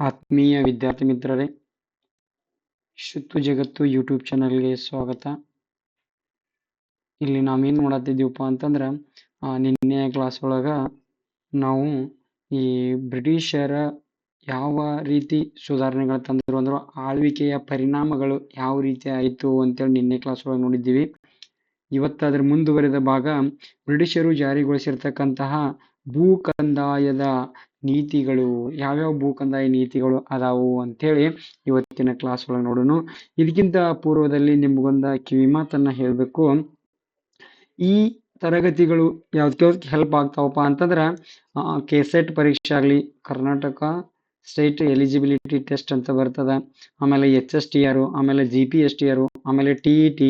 ಆತ್ಮೀಯ ವಿದ್ಯಾರ್ಥಿ ಮಿತ್ರರೇ ಶುತ್ತು ಜಗತ್ತು ಯೂಟ್ಯೂಬ್ ಚಾನಲ್ಗೆ ಸ್ವಾಗತ. ಇಲ್ಲಿ ನಾವೇನು ಮಾಡತ್ತಿದ್ದೀವಪ್ಪ ಅಂತಂದ್ರೆ ನಿನ್ನೆ ಕ್ಲಾಸ್ ಒಳಗ ನಾವು ಈ ಬ್ರಿಟಿಷರ ಯಾವ ರೀತಿ ಸುಧಾರಣೆಗಳು ತಂದರು ಅಂದ್ರೆ, ಆಳ್ವಿಕೆಯ ಪರಿಣಾಮಗಳು ಯಾವ ರೀತಿ ಆಯಿತು ಅಂತೇಳಿ ನಿನ್ನೆ ಕ್ಲಾಸ್ ಒಳಗೆ ನೋಡಿದ್ದೀವಿ. ಇವತ್ತಾದ್ರ ಮುಂದುವರಿದ ಭಾಗ ಬ್ರಿಟಿಷರು ಜಾರಿಗೊಳಿಸಿರ್ತಕ್ಕಂತಹ ಭೂ ಕಂದಾಯದ ನೀತಿಗಳು, ಯಾವ್ಯಾವ ಭೂ ಕಂದಾಯ ನೀತಿಗಳು ಅದಾವು ಅಂತೇಳಿ ಇವತ್ತಿನ ಕ್ಲಾಸ್ ಒಳಗೆ ನೋಡೋಣ ಇದಕ್ಕಿಂತ ಪೂರ್ವದಲ್ಲಿ ನಿಮಗೊಂದು ಕಿವಿ ಮಾತನ್ನ ಹೇಳಬೇಕು. ಈ ತರಗತಿಗಳು ಯಾವ್ದಕ್ಕೆ ಹೆಲ್ಪ್ ಆಗ್ತಾವಪ್ಪ ಅಂತಂದ್ರೆ ಕೆ ಸೆಟ್ ಪರೀಕ್ಷೆ ಆಗಲಿ, ಕರ್ನಾಟಕ ಸ್ಟೇಟ್ ಎಲಿಜಿಬಿಲಿಟಿ ಟೆಸ್ಟ್ ಅಂತ ಬರ್ತದೆ. ಆಮೇಲೆ ಎಚ್ ಎಸ್ ಟಿ ಆರು ಆಮೇಲೆ ಜಿ ಪಿ ಎಸ್ ಟಿ ಆರು ಆಮೇಲೆ ಟಿ ಇ ಟಿ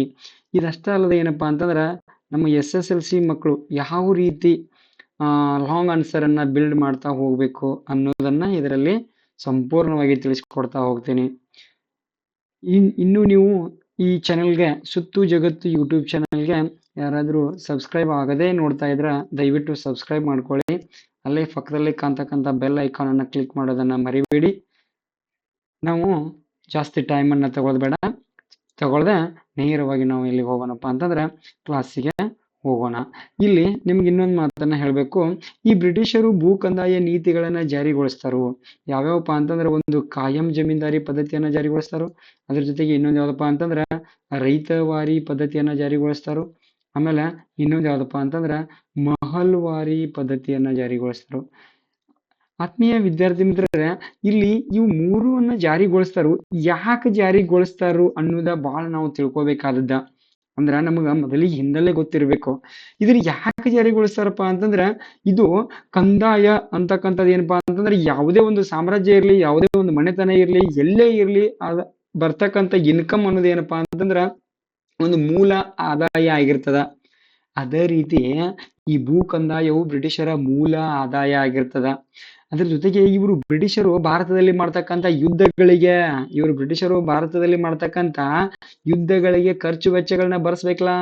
ಇದಷ್ಟೇ ಅಲ್ಲದೆ ಏನಪ್ಪ ಅಂತಂದ್ರೆ, ನಮ್ಮ ಎಸ್ ಎಸ್ ಎಲ್ ಸಿ ಮಕ್ಕಳು ಯಾವ ರೀತಿ ಲಾಂಗ್ ಆನ್ಸರನ್ನು ಬಿಲ್ಡ್ ಮಾಡ್ತಾ ಹೋಗಬೇಕು ಅನ್ನೋದನ್ನು ಇದರಲ್ಲಿ ಸಂಪೂರ್ಣವಾಗಿ ತಿಳಿಸ್ಕೊಡ್ತಾ ಹೋಗ್ತೀನಿ. ಇನ್, ಇನ್ನು ನೀವು ಈ ಚಾನೆಲ್ಗೆ ಸುತ್ತು ಜಗತ್ತು ಯೂಟ್ಯೂಬ್ ಚಾನೆಲ್ಗೆ ಯಾರಾದರೂ ಸಬ್ಸ್ಕ್ರೈಬ್ ಆಗದೇ ನೋಡ್ತಾ ಇದ್ರೆ ದಯವಿಟ್ಟು ಸಬ್ಸ್ಕ್ರೈಬ್ ಮಾಡ್ಕೊಳ್ಳಿ. ಅಲ್ಲೇ ಪಕ್ಕದಲ್ಲಿ ಕಾಣ್ತಕ್ಕಂಥ ಬೆಲ್ ಐಕಾನನ್ನು ಕ್ಲಿಕ್ ಮಾಡೋದನ್ನು ಮರಿಬೇಡಿ. ನಾವು ಜಾಸ್ತಿ ಟೈಮನ್ನು ತಗೊಳ್ಬೇಡ. ಬೇಡ ತಗೊಳ್ದೆ ನೇರವಾಗಿ ನಾವು ಎಲ್ಲಿಗೆ ಹೋಗೋಣಪ್ಪ ಅಂತಂದ್ರೆ ಕ್ಲಾಸಿಗೆ ಹೋಗೋಣ. ಇಲ್ಲಿ ನಿಮ್ಗೆ ಇನ್ನೊಂದು ಮಾತನ್ನ ಹೇಳಬೇಕು. ಈ ಬ್ರಿಟಿಷರು ಭೂ ಕಂದಾಯ ನೀತಿಗಳನ್ನ ಜಾರಿಗೊಳಿಸ್ತಾರು. ಯಾವ್ಯಾವಪ್ಪ ಅಂತಂದ್ರೆ ಒಂದು ಕಾಯಂ ಜಮೀನ್ದಾರಿ ಪದ್ಧತಿಯನ್ನ ಜಾರಿಗೊಳಿಸ್ತಾರೋ. ಅದ್ರ ಜೊತೆಗೆ ಇನ್ನೊಂದು ಯಾವ್ದಪ್ಪ ಅಂತಂದ್ರೆ ರೈತವಾರಿ ಪದ್ಧತಿಯನ್ನ ಜಾರಿಗೊಳಿಸ್ತಾರೋ. ಆಮೇಲೆ ಇನ್ನೊಂದು ಯಾವ್ದಪ್ಪ ಅಂತಂದ್ರೆ ಮಹಲ್ವಾರಿ ಪದ್ಧತಿಯನ್ನ ಜಾರಿಗೊಳಿಸ್ತಾರೋ. ಆತ್ಮೀಯ ವಿದ್ಯಾರ್ಥಿ ಮಿತ್ರರೇ, ಇಲ್ಲಿ ಇವು ಮೂರನ್ನ ಜಾರಿಗೊಳಿಸ್ತಾರೋ. ಯಾಕೆ ಜಾರಿಗೊಳಿಸ್ತಾರು ಅನ್ನೋದ ಬಹಳ ನಾವು ತಿಳ್ಕೊಬೇಕಾದದ್ದ. ಅಂದ್ರ ನಮಗ ಮೊದಲಿಗೆ ಹಿಂದಲೇ ಗೊತ್ತಿರಬೇಕು. ಇದನ್ನ ಯಾಕೆ ಜಾರಿಗೊಳಿಸ್ತಾರಪ್ಪ ಅಂತಂದ್ರ ಇದು ಕಂದಾಯ ಅಂತಕ್ಕಂಥದ್ದು ಏನಪ್ಪಾ ಅಂತಂದ್ರೆ ಯಾವುದೇ ಒಂದು ಸಾಮ್ರಾಜ್ಯ ಇರಲಿ, ಯಾವುದೇ ಒಂದು ಮನೆತನ ಇರಲಿ, ಎಲ್ಲೇ ಇರಲಿ ಅದ ಬರ್ತಕ್ಕಂಥ ಇನ್ಕಮ್ ಅನ್ನೋದು ಏನಪ್ಪಾ ಅಂತಂದ್ರ ಒಂದು ಮೂಲ ಆದಾಯ ಆಗಿರ್ತದ. ಅದೇ ರೀತಿ ಈ ಭೂ ಕಂದಾಯವು ಬ್ರಿಟಿಷರ ಮೂಲ ಆದಾಯ ಆಗಿರ್ತದ. ಅದ್ರ ಜೊತೆಗೆ ಇವರು ಬ್ರಿಟಿಷರು ಭಾರತದಲ್ಲಿ ಮಾಡ್ತಕ್ಕಂಥ ಯುದ್ಧಗಳಿಗೆ, ಇವರು ಬ್ರಿಟಿಷರು ಭಾರತದಲ್ಲಿ ಮಾಡ್ತಕ್ಕಂಥ ಯುದ್ಧಗಳಿಗೆ ಖರ್ಚು ವೆಚ್ಚಗಳನ್ನ ಭರಿಸ್ಬೇಕಲ್ಲ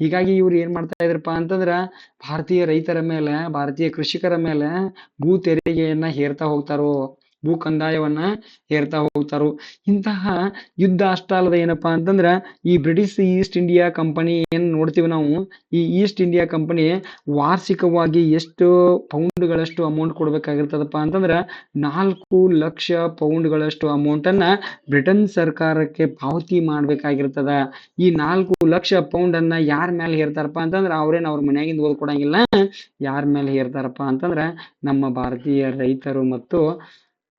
ಹೀಗಾಗಿ ಇವ್ರು ಏನ್ ಮಾಡ್ತಾ ಇದ್ರಪ್ಪ ಅಂತಂದ್ರ ಭಾರತೀಯ ರೈತರ ಮೇಲೆ, ಭಾರತೀಯ ಕೃಷಿಕರ ಮೇಲೆ ಭೂ ತೆರಿಗೆಯನ್ನ ಹೇರ್ತಾ ಹೋಗ್ತಾರೋ. ಭೂ ಕಂದಾಯವನ್ನ ಹೇರ್ತಾ ಹೋಗ್ತಾರೋ. ಇಂತಹ ಯುದ್ಧ ಅಷ್ಟ ಅಲ್ಲದ ಏನಪ್ಪಾ ಅಂತಂದ್ರ ಈ ಬ್ರಿಟಿಷ್ ಈಸ್ಟ್ ಇಂಡಿಯಾ ಕಂಪನಿ ಏನ್ ನೋಡ್ತೀವಿ ನಾವು, ಈ ಈಸ್ಟ್ ಇಂಡಿಯಾ ಕಂಪನಿ ವಾರ್ಷಿಕವಾಗಿ ಎಷ್ಟು ಪೌಂಡ್ಗಳಷ್ಟು ಅಮೌಂಟ್ ಕೊಡ್ಬೇಕಾಗಿರ್ತದಪ್ಪ ಅಂತಂದ್ರ ನಾಲ್ಕು ಲಕ್ಷ ಪೌಂಡ್ಗಳಷ್ಟು ಅಮೌಂಟ್ ಅನ್ನ ಬ್ರಿಟನ್ ಸರ್ಕಾರಕ್ಕೆ ಪಾವತಿ ಮಾಡ್ಬೇಕಾಗಿರ್ತದ. ಈ ನಾಲ್ಕು ಲಕ್ಷ ಪೌಂಡ್ ಅನ್ನ ಯಾರ ಮೇಲೆ ಹೇರ್ತಾರಪ್ಪ ಅಂತಂದ್ರ ಅವ್ರೇನ್ ಅವ್ರ ಮನ್ಯಾಗಿಂದ ಓದ್ಕೊಡಂಗಿಲ್ಲ, ಯಾರ ಮೇಲೆ ಹೇರ್ತಾರಪ್ಪ ಅಂತಂದ್ರ ನಮ್ಮ ಭಾರತೀಯ ರೈತರು ಮತ್ತು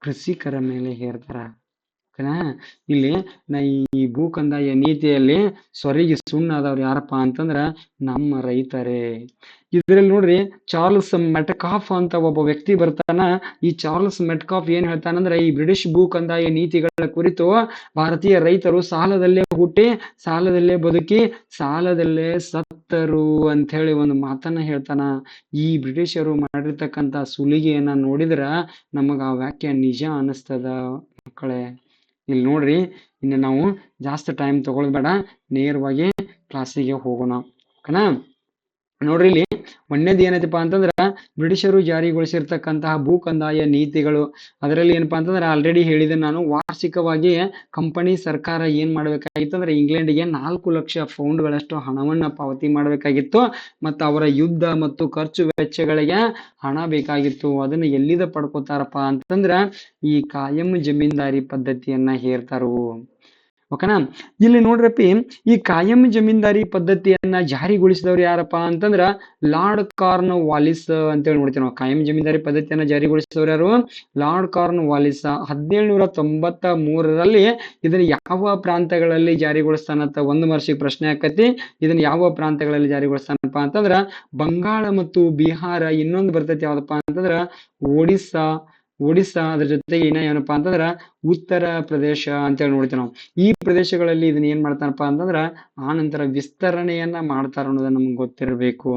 ಕೃಷಿಕರ ಮೇಲೆ ಹೇರ್ತಾರ ಇಲ್ಲಿ ನಾ ಈ ಭೂ ಕಂದಾಯ ನೀತಿಯಲ್ಲಿ ಸ್ವರಿಗೆ ಸುಣ್ಣ ಅದಾವ್ರಿ ಯಾರಪ್ಪ ಅಂತಂದ್ರ ನಮ್ಮ ರೈತರೇ. ಇದ್ರಲ್ಲಿ ನೋಡ್ರಿ ಚಾರ್ಲ್ಸ್ ಮೆಟ್ಕಾಫ್ ಅಂತ ಒಬ್ಬ ವ್ಯಕ್ತಿ ಬರ್ತಾನ. ಈ ಚಾರ್ಲ್ಸ್ ಮೆಟ್ಕಾಫ್ ಏನ್ ಹೇಳ್ತಾನಂದ್ರೆ ಈ ಬ್ರಿಟಿಷ್ ಭೂ ಕಂದಾಯ ನೀತಿಗಳ ಕುರಿತು ಭಾರತೀಯ ರೈತರು ಸಾಲದಲ್ಲೇ ಹುಟ್ಟಿ, ಸಾಲದಲ್ಲೇ ಬದುಕಿ, ಸಾಲದಲ್ಲೇ ಸತ್ತರು ಅಂತ ಹೇಳಿ ಒಂದು ಮಾತನ್ನ ಹೇಳ್ತಾನ. ಈ ಬ್ರಿಟಿಷರು ಮಾಡಿರ್ತಕ್ಕಂತ ಸುಲಿಗೆಯನ್ನ ನೋಡಿದ್ರ ನಮಗ ಆ ವಾಕ್ಯ ನಿಜ ಅನಿಸ್ತದ ಮಕ್ಕಳೇ. ಇಲ್ಲಿ ನೋಡ್ರಿ ಇನ್ನು ನಾವು ಜಾಸ್ತಿ ಟೈಮ್ ತಗೊಳ್ಬೇಡ ನೇರವಾಗಿ ಕ್ಲಾಸಿಗೆ ಹೋಗೋಣ. ಓಕೆನಾ ನೋಡ್ರಿ ಇಲ್ಲಿ ಒಂದೇದ್ ಏನೈತಪ್ಪ ಅಂತಂದ್ರ ಬ್ರಿಟಿಷರು ಜಾರಿಗೊಳಿಸಿರ್ತಕ್ಕಂತಹ ಭೂ ಕಂದಾಯ ನೀತಿಗಳು. ಅದರಲ್ಲಿ ಏನಪ್ಪಾ ಅಂತಂದ್ರೆ ಆಲ್ರೆಡಿ ಹೇಳಿದೆ ನಾನು, ವಾರ್ಷಿಕವಾಗಿ ಕಂಪನಿ ಸರ್ಕಾರ ಏನ್ ಮಾಡ್ಬೇಕಾಗಿತ್ತು ಅಂದ್ರೆ ಇಂಗ್ಲೆಂಡ್ಗೆ ನಾಲ್ಕು ಲಕ್ಷ ಪೌಂಡ್ಗಳಷ್ಟು ಹಣವನ್ನ ಪಾವತಿ ಮಾಡಬೇಕಾಗಿತ್ತು ಮತ್ತು ಅವರ ಯುದ್ಧ ಮತ್ತು ಖರ್ಚು ವೆಚ್ಚಗಳಿಗೆ ಹಣ ಬೇಕಾಗಿತ್ತು. ಅದನ್ನ ಎಲ್ಲಿದ ಪಡ್ಕೋತಾರಪ್ಪ ಅಂತಂದ್ರ ಈ ಕಾಯಂ ಜಮೀನ್ದಾರಿ ಪದ್ಧತಿಯನ್ನ ಹೇರ್ತಾರು ಓಕೆನಾ? ಇಲ್ಲಿ ನೋಡ್ರಪ್ಪಿ ಈ ಕಾಯಂ ಜಮೀನ್ದಾರಿ ಪದ್ಧತಿಯನ್ನ ಜಾರಿಗೊಳಿಸಿದವರು ಯಾರಪ್ಪ ಅಂತಂದ್ರ ಲಾರ್ಡ್ ಕಾರ್ನ್ ವಾಲಿಸ್ ಅಂತೇಳಿ ನೋಡ್ತೀವಿ ನಾವು. ಕಾಯಂ ಜಮೀನ್ದಾರಿ ಪದ್ಧತಿಯನ್ನ ಜಾರಿಗೊಳಿಸಿದವರು ಯಾರು? Lord Cornwallis. ಹದಿನೇಳುನೂರ ತೊಂಬತ್ತ ಮೂರರಲ್ಲಿ ಇದನ್ನ ಯಾವ ಪ್ರಾಂತಗಳಲ್ಲಿ ಜಾರಿಗೊಳಿಸ್ತಾನಂತ ಒಂದು ವರ್ಷಕ್ಕೆ ಪ್ರಶ್ನೆ ಆಕತಿ. ಇದನ್ನ ಯಾವ ಪ್ರಾಂತಗಳಲ್ಲಿ ಜಾರಿಗೊಳಿಸ್ತಾನಪ್ಪ ಅಂತಂದ್ರ ಬಂಗಾಳ ಮತ್ತು ಬಿಹಾರ ಇನ್ನೊಂದು ಬರ್ತೈತಿ ಯಾವ್ದಪ್ಪ ಅಂತಂದ್ರ ಒಡಿಸ್ಸಾ ಒಡಿಸ್ಸಾ ಅದ್ರ ಜೊತೆಗೆ ಇನ್ನ ಏನಪ್ಪಾ ಅಂತಂದ್ರ ಉತ್ತರ ಪ್ರದೇಶ ಅಂತೇಳಿ ನೋಡ್ತೀವಿ ನಾವು. ಈ ಪ್ರದೇಶಗಳಲ್ಲಿ ಇದನ್ನ ಏನ್ ಮಾಡ್ತಾರಪ್ಪ ಅಂತಂದ್ರ ಆ ನಂತರ ವಿಸ್ತರಣೆಯನ್ನ ಮಾಡ್ತಾರ ಅನ್ನೋದನ್ನ ನಮ್ಗೆ ಗೊತ್ತಿರಬೇಕು.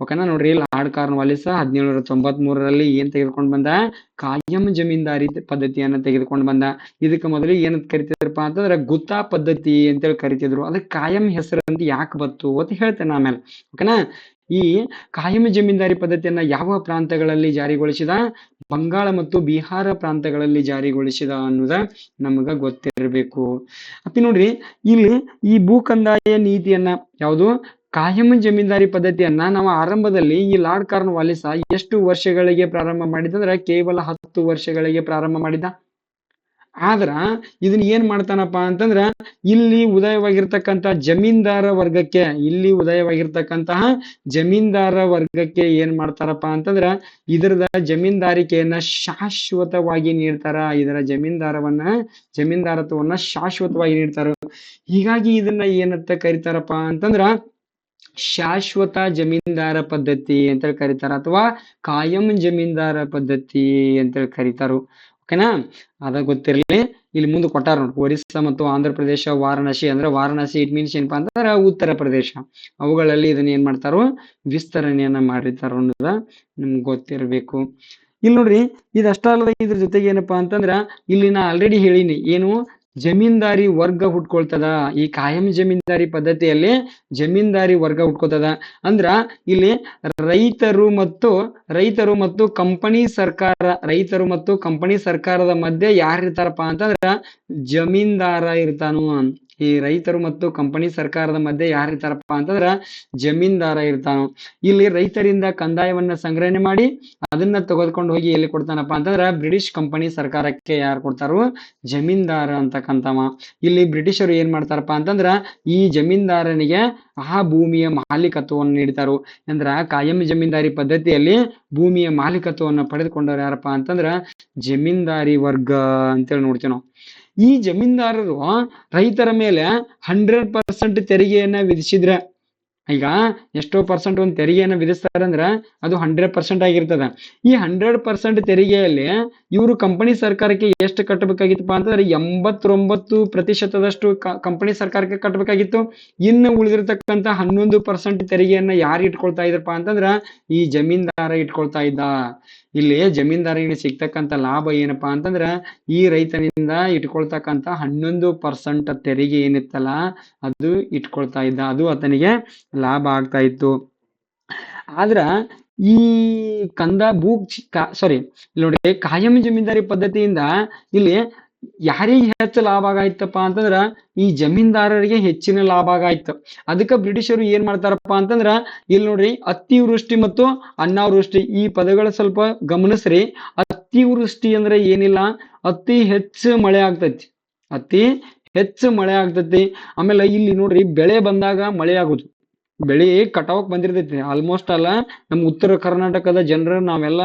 ಓಕೆನಾ ನೋಡ್ರಿ, ಲಾರ್ಡ್ ಕಾರ್ನ್ ಸಹ ಹದಿನೇಳುನೂರ ತೊಂಬತ್ ಮೂರರಲ್ಲಿ ಏನ್ ತೆಗೆದುಕೊಂಡು ಬಂದ? ಕಾಯಂ ಜಮೀನ್ದಾರಿ ಪದ್ಧತಿಯನ್ನ ತೆಗೆದುಕೊಂಡು ಬಂದ. ಇದಕ್ಕೆ ಮೊದಲು ಏನಂತ ಕರಿತಿದ್ರಪ್ಪ ಅಂತಂದ್ರೆ ಗುತ್ತಾ ಪದ್ಧತಿ ಅಂತೇಳಿ ಕರಿತಿದ್ರು. ಅದಕ್ಕೆ ಕಾಯಂ ಹೆಸರು ಅಂತ ಯಾಕೆ ಬತ್ತು ಅಂತ ಹೇಳ್ತೇನೆ ಆಮೇಲೆ. ಓಕೆನಾ ಈ ಕಾಯಂ ಜಮೀನ್ದಾರಿ ಪದ್ಧತಿಯನ್ನ ಯಾವ ಪ್ರಾಂತಗಳಲ್ಲಿ ಜಾರಿಗೊಳಿಸಿದ? ಬಂಗಾಳ ಮತ್ತು ಬಿಹಾರ ಪ್ರಾಂತಗಳಲ್ಲಿ ಜಾರಿಗೊಳಿಸಿದ ಅನ್ನೋದ ನಮಗ ಗೊತ್ತಿರಬೇಕು. ಅಪ್ಪಿ ನೋಡ್ರಿ, ಇಲ್ಲಿ ಈ ಭೂ ಕಂದಾಯ ನೀತಿಯನ್ನ ಯಾವುದು? ಕಾಯಂ ಜಮೀನ್ದಾರಿ ಪದ್ಧತಿಯನ್ನ ನಾವು ಆರಂಭದಲ್ಲಿ ಈ ಲಾರ್ಡ್ ಕಾರ್ನ್ ವಾಲಿಸ ಎಷ್ಟು ವರ್ಷಗಳಿಗೆ ಪ್ರಾರಂಭ ಮಾಡಿದಂದ್ರೆ ಕೇವಲ ಹತ್ತು ವರ್ಷಗಳಿಗೆ ಪ್ರಾರಂಭ ಮಾಡಿದ? ಆದ್ರ ಇದನ್ನ ಏನ್ ಮಾಡ್ತಾನಪ್ಪ ಅಂತಂದ್ರ ಇಲ್ಲಿ ಉದಯವಾಗಿರ್ತಕ್ಕಂತ ಜಮೀನ್ದಾರ ವರ್ಗಕ್ಕೆ, ಇಲ್ಲಿ ಉದಯವಾಗಿರ್ತಕ್ಕಂತಹ ಜಮೀನ್ದಾರ ವರ್ಗಕ್ಕೆ ಏನ್ ಮಾಡ್ತಾರಪ್ಪ ಅಂತಂದ್ರ ಇದರದ ಜಮೀನ್ದಾರಿಕೆಯನ್ನ ಶಾಶ್ವತವಾಗಿ ನೀಡ್ತಾರ. ಇದರ ಜಮೀನ್ದಾರವನ್ನ, ಜಮೀನ್ದಾರತ್ವವನ್ನ ಶಾಶ್ವತವಾಗಿ ನೀಡ್ತಾರ. ಹೀಗಾಗಿ ಇದನ್ನ ಏನಂತ ಕರಿತಾರಪ್ಪ ಅಂತಂದ್ರ ಶಾಶ್ವತ ಜಮೀನ್ದಾರ ಪದ್ಧತಿ ಅಂತೇಳಿ ಕರೀತಾರ ಅಥವಾ ಕಾಯಂ ಜಮೀನ್ದಾರ ಪದ್ಧತಿ ಅಂತೇಳಿ ಕರೀತಾರು. ಓಕೆನಾ ಅದ ಗೊತ್ತಿರಲಿ, ಇಲ್ಲಿ ಮುಂದೆ ಕೊಟ್ಟಾರ ನೋಡಿ. ಒರಿಸ್ಸಾ ಮತ್ತು ಆಂಧ್ರ ಪ್ರದೇಶ, ವಾರಣಾಸಿ ಅಂದ್ರೆ ವಾರಣಾಸಿ ಇಟ್ ಮೀನ್ಸ್ ಏನಪ್ಪಾ ಅಂತಂದ್ರೆ ಉತ್ತರ ಪ್ರದೇಶ. ಅವುಗಳಲ್ಲಿ ಇದನ್ನ ಏನ್ ಮಾಡ್ತಾರೋ, ವಿಸ್ತರಣೆಯನ್ನ ಮಾಡಿರ್ತಾರ ಅನ್ನೋದ ನಿಮ್ಗೆ ಗೊತ್ತಿರಬೇಕು. ಇಲ್ಲಿ ನೋಡ್ರಿ ಇದಷ್ಟ ಅಲ್ಲದ ಇದ್ರ ಜೊತೆಗೆ ಏನಪ್ಪಾ ಅಂತಂದ್ರ, ಇಲ್ಲಿ ನಾ ಆಲ್ರೆಡಿ ಹೇಳಿನಿ. ಏನು? ಜಮೀನ್ದಾರಿ ವರ್ಗ ಹುಟ್ಕೊಳ್ತದ? ಈ ಕಾಯಂ ಜಮೀನ್ದಾರಿ ಪದ್ಧತಿಯಲ್ಲಿ ಜಮೀನ್ದಾರಿ ವರ್ಗ ಹುಟ್ಕೊತದ? ಅಂದ್ರ ಇಲ್ಲಿ ರೈತರು ಮತ್ತು ರೈತರು ಮತ್ತು ಕಂಪನಿ ಸರ್ಕಾರ, ರೈತರು ಮತ್ತು ಕಂಪನಿ ಸರ್ಕಾರದ ಮಧ್ಯೆ ಯಾರು ಇರ್ತಾರಪ್ಪ ಅಂತಂದ್ರ ಜಮೀನ್ದಾರ ಇರ್ತಾನು ಈ ರೈತರು ಮತ್ತು ಕಂಪನಿ ಸರ್ಕಾರದ ಮಧ್ಯೆ ಯಾರು ಇರ್ತಾರಪ್ಪ ಅಂತಂದ್ರ ಜಮೀನ್ದಾರ ಇರ್ತಾನು. ಇಲ್ಲಿ ರೈತರಿಂದ ಕಂದಾಯವನ್ನ ಸಂಗ್ರಹಣೆ ಮಾಡಿ ಅದನ್ನ ತೆಗೆದುಕೊಂಡು ಹೋಗಿ ಎಲ್ಲಿ ಕೊಡ್ತಾನಪ್ಪ ಅಂತಂದ್ರ ಬ್ರಿಟಿಷ್ ಕಂಪನಿ ಸರ್ಕಾರಕ್ಕೆ ಯಾರು ಕೊಡ್ತಾರೋ ಜಮೀನ್ದಾರ ಅಂತಕ್ಕಂಥವ. ಇಲ್ಲಿ ಬ್ರಿಟಿಷರು ಏನ್ ಮಾಡ್ತಾರಪ್ಪ ಅಂತಂದ್ರ ಈ ಜಮೀನ್ದಾರನಿಗೆ ಆ ಭೂಮಿಯ ಮಾಲೀಕತ್ವವನ್ನು ನೀಡ್ತಾರೋ. ಅಂದ್ರ ಕಾಯಂ ಜಮೀನ್ದಾರಿ ಪದ್ಧತಿಯಲ್ಲಿ ಭೂಮಿಯ ಮಾಲೀಕತ್ವವನ್ನು ಪಡೆದುಕೊಂಡವ್ರು ಯಾರಪ್ಪ ಅಂತಂದ್ರ ಜಮೀನ್ದಾರಿ ವರ್ಗ ಅಂತೇಳಿ ನೋಡ್ತೀವಿ ನಾವು. ಈ ಜಮೀನ್ದಾರರು ರೈತರ ಮೇಲೆ ಹಂಡ್ರೆಡ್ ಪರ್ಸೆಂಟ್ ತೆರಿಗೆಯನ್ನ ವಿಧಿಸಿದ್ರೆ, ಈಗ ಎಷ್ಟೋ ಪರ್ಸೆಂಟ್ ಒಂದು ತೆರಿಗೆಯನ್ನ ವಿಧಿಸ್ತಾರಂದ್ರ ಅದು ಹಂಡ್ರೆಡ್ ಪರ್ಸೆಂಟ್ ಆಗಿರ್ತದೆ. ಈ ಹಂಡ್ರೆಡ್ ಪರ್ಸೆಂಟ್ ತೆರಿಗೆಯಲ್ಲಿ ಇವರು ಕಂಪನಿ ಸರ್ಕಾರಕ್ಕೆ ಎಷ್ಟು ಕಟ್ಟಬೇಕಾಗಿತ್ತಪ್ಪ ಅಂತಂದ್ರೆ ಎಂಬತ್ತೊಂಬತ್ತು ಪ್ರತಿಶತದಷ್ಟು ಕಂಪನಿ ಸರ್ಕಾರಕ್ಕೆ ಕಟ್ಟಬೇಕಾಗಿತ್ತು. ಇನ್ನು ಉಳಿದಿರತಕ್ಕಂತ ಹನ್ನೊಂದು ಪರ್ಸೆಂಟ್ ತೆರಿಗೆಯನ್ನ ಯಾರು ಇಟ್ಕೊಳ್ತಾ ಇದ್ರಪ್ಪ ಅಂತಂದ್ರ ಈ ಜಮೀನ್ದಾರ ಇಟ್ಕೊಳ್ತಾ ಇದ್ದ. ಇಲ್ಲಿ ಜಮೀನ್ದಾರನಿಗೆ ಸಿಗ್ತಕ್ಕಂತ ಲಾಭ ಏನಪ್ಪಾ ಅಂತಂದ್ರ, ಈ ರೈತನಿಂದ ಇಟ್ಕೊಳ್ತಕ್ಕಂತ ಹನ್ನೊಂದು ಪರ್ಸೆಂಟ್ ತೆರಿಗೆ ಏನಿತ್ತಲ್ಲ, ಅದು ಇಟ್ಕೊಳ್ತಾ ಇದ್ದ, ಅದು ಆತನಿಗೆ ಲಾಭ ಆಗ್ತಾ ಇತ್ತು. ಆದ್ರ ಈ ಕಂದ ಭೂ ಸಾರಿ ನೋಡಿ, ಕಾಯಂ ಜಮೀನ್ದಾರಿ ಪದ್ಧತಿಯಿಂದ ಇಲ್ಲಿ ಯಾರಿಗೆ ಹೆಚ್ಚು ಲಾಭ ಆಗಾಯ್ತಪ್ಪ ಅಂತಂದ್ರ ಈ ಜಮೀನ್ದಾರರಿಗೆ ಹೆಚ್ಚಿನ ಲಾಭ ಆಗಾಯ್ತು ಅದಕ್ಕೆ ಬ್ರಿಟಿಷರು ಏನ್ ಮಾಡ್ತಾರಪ್ಪ ಅಂತಂದ್ರ ಇಲ್ಲಿ ನೋಡ್ರಿ ಅತಿವೃಷ್ಟಿ ಮತ್ತು ಅನಾವೃಷ್ಟಿ ಈ ಪದಗಳ ಸ್ವಲ್ಪ ಗಮನಿಸ್ರಿ. ಅತಿವೃಷ್ಟಿ ಅಂದ್ರೆ ಏನಿಲ್ಲ, ಅತಿ ಹೆಚ್ಚು ಮಳೆ ಆಗ್ತೈತಿ. ಅತಿ ಹೆಚ್ಚು ಮಳೆ ಆಗ್ತೈತಿ. ಆಮೇಲೆ ಇಲ್ಲಿ ನೋಡ್ರಿ ಬೆಳೆ ಬಂದಾಗ ಮಳೆ ಆಗುದು. ಬೆಳೆ ಕಟಾವಕ್ ಬಂದಿರ್ತೈತಿ. ಆಲ್ಮೋಸ್ಟ್ ಅಲ್ಲ, ನಮ್ಮ ಉತ್ತರ ಕರ್ನಾಟಕದ ಜನರು ನಾವೆಲ್ಲ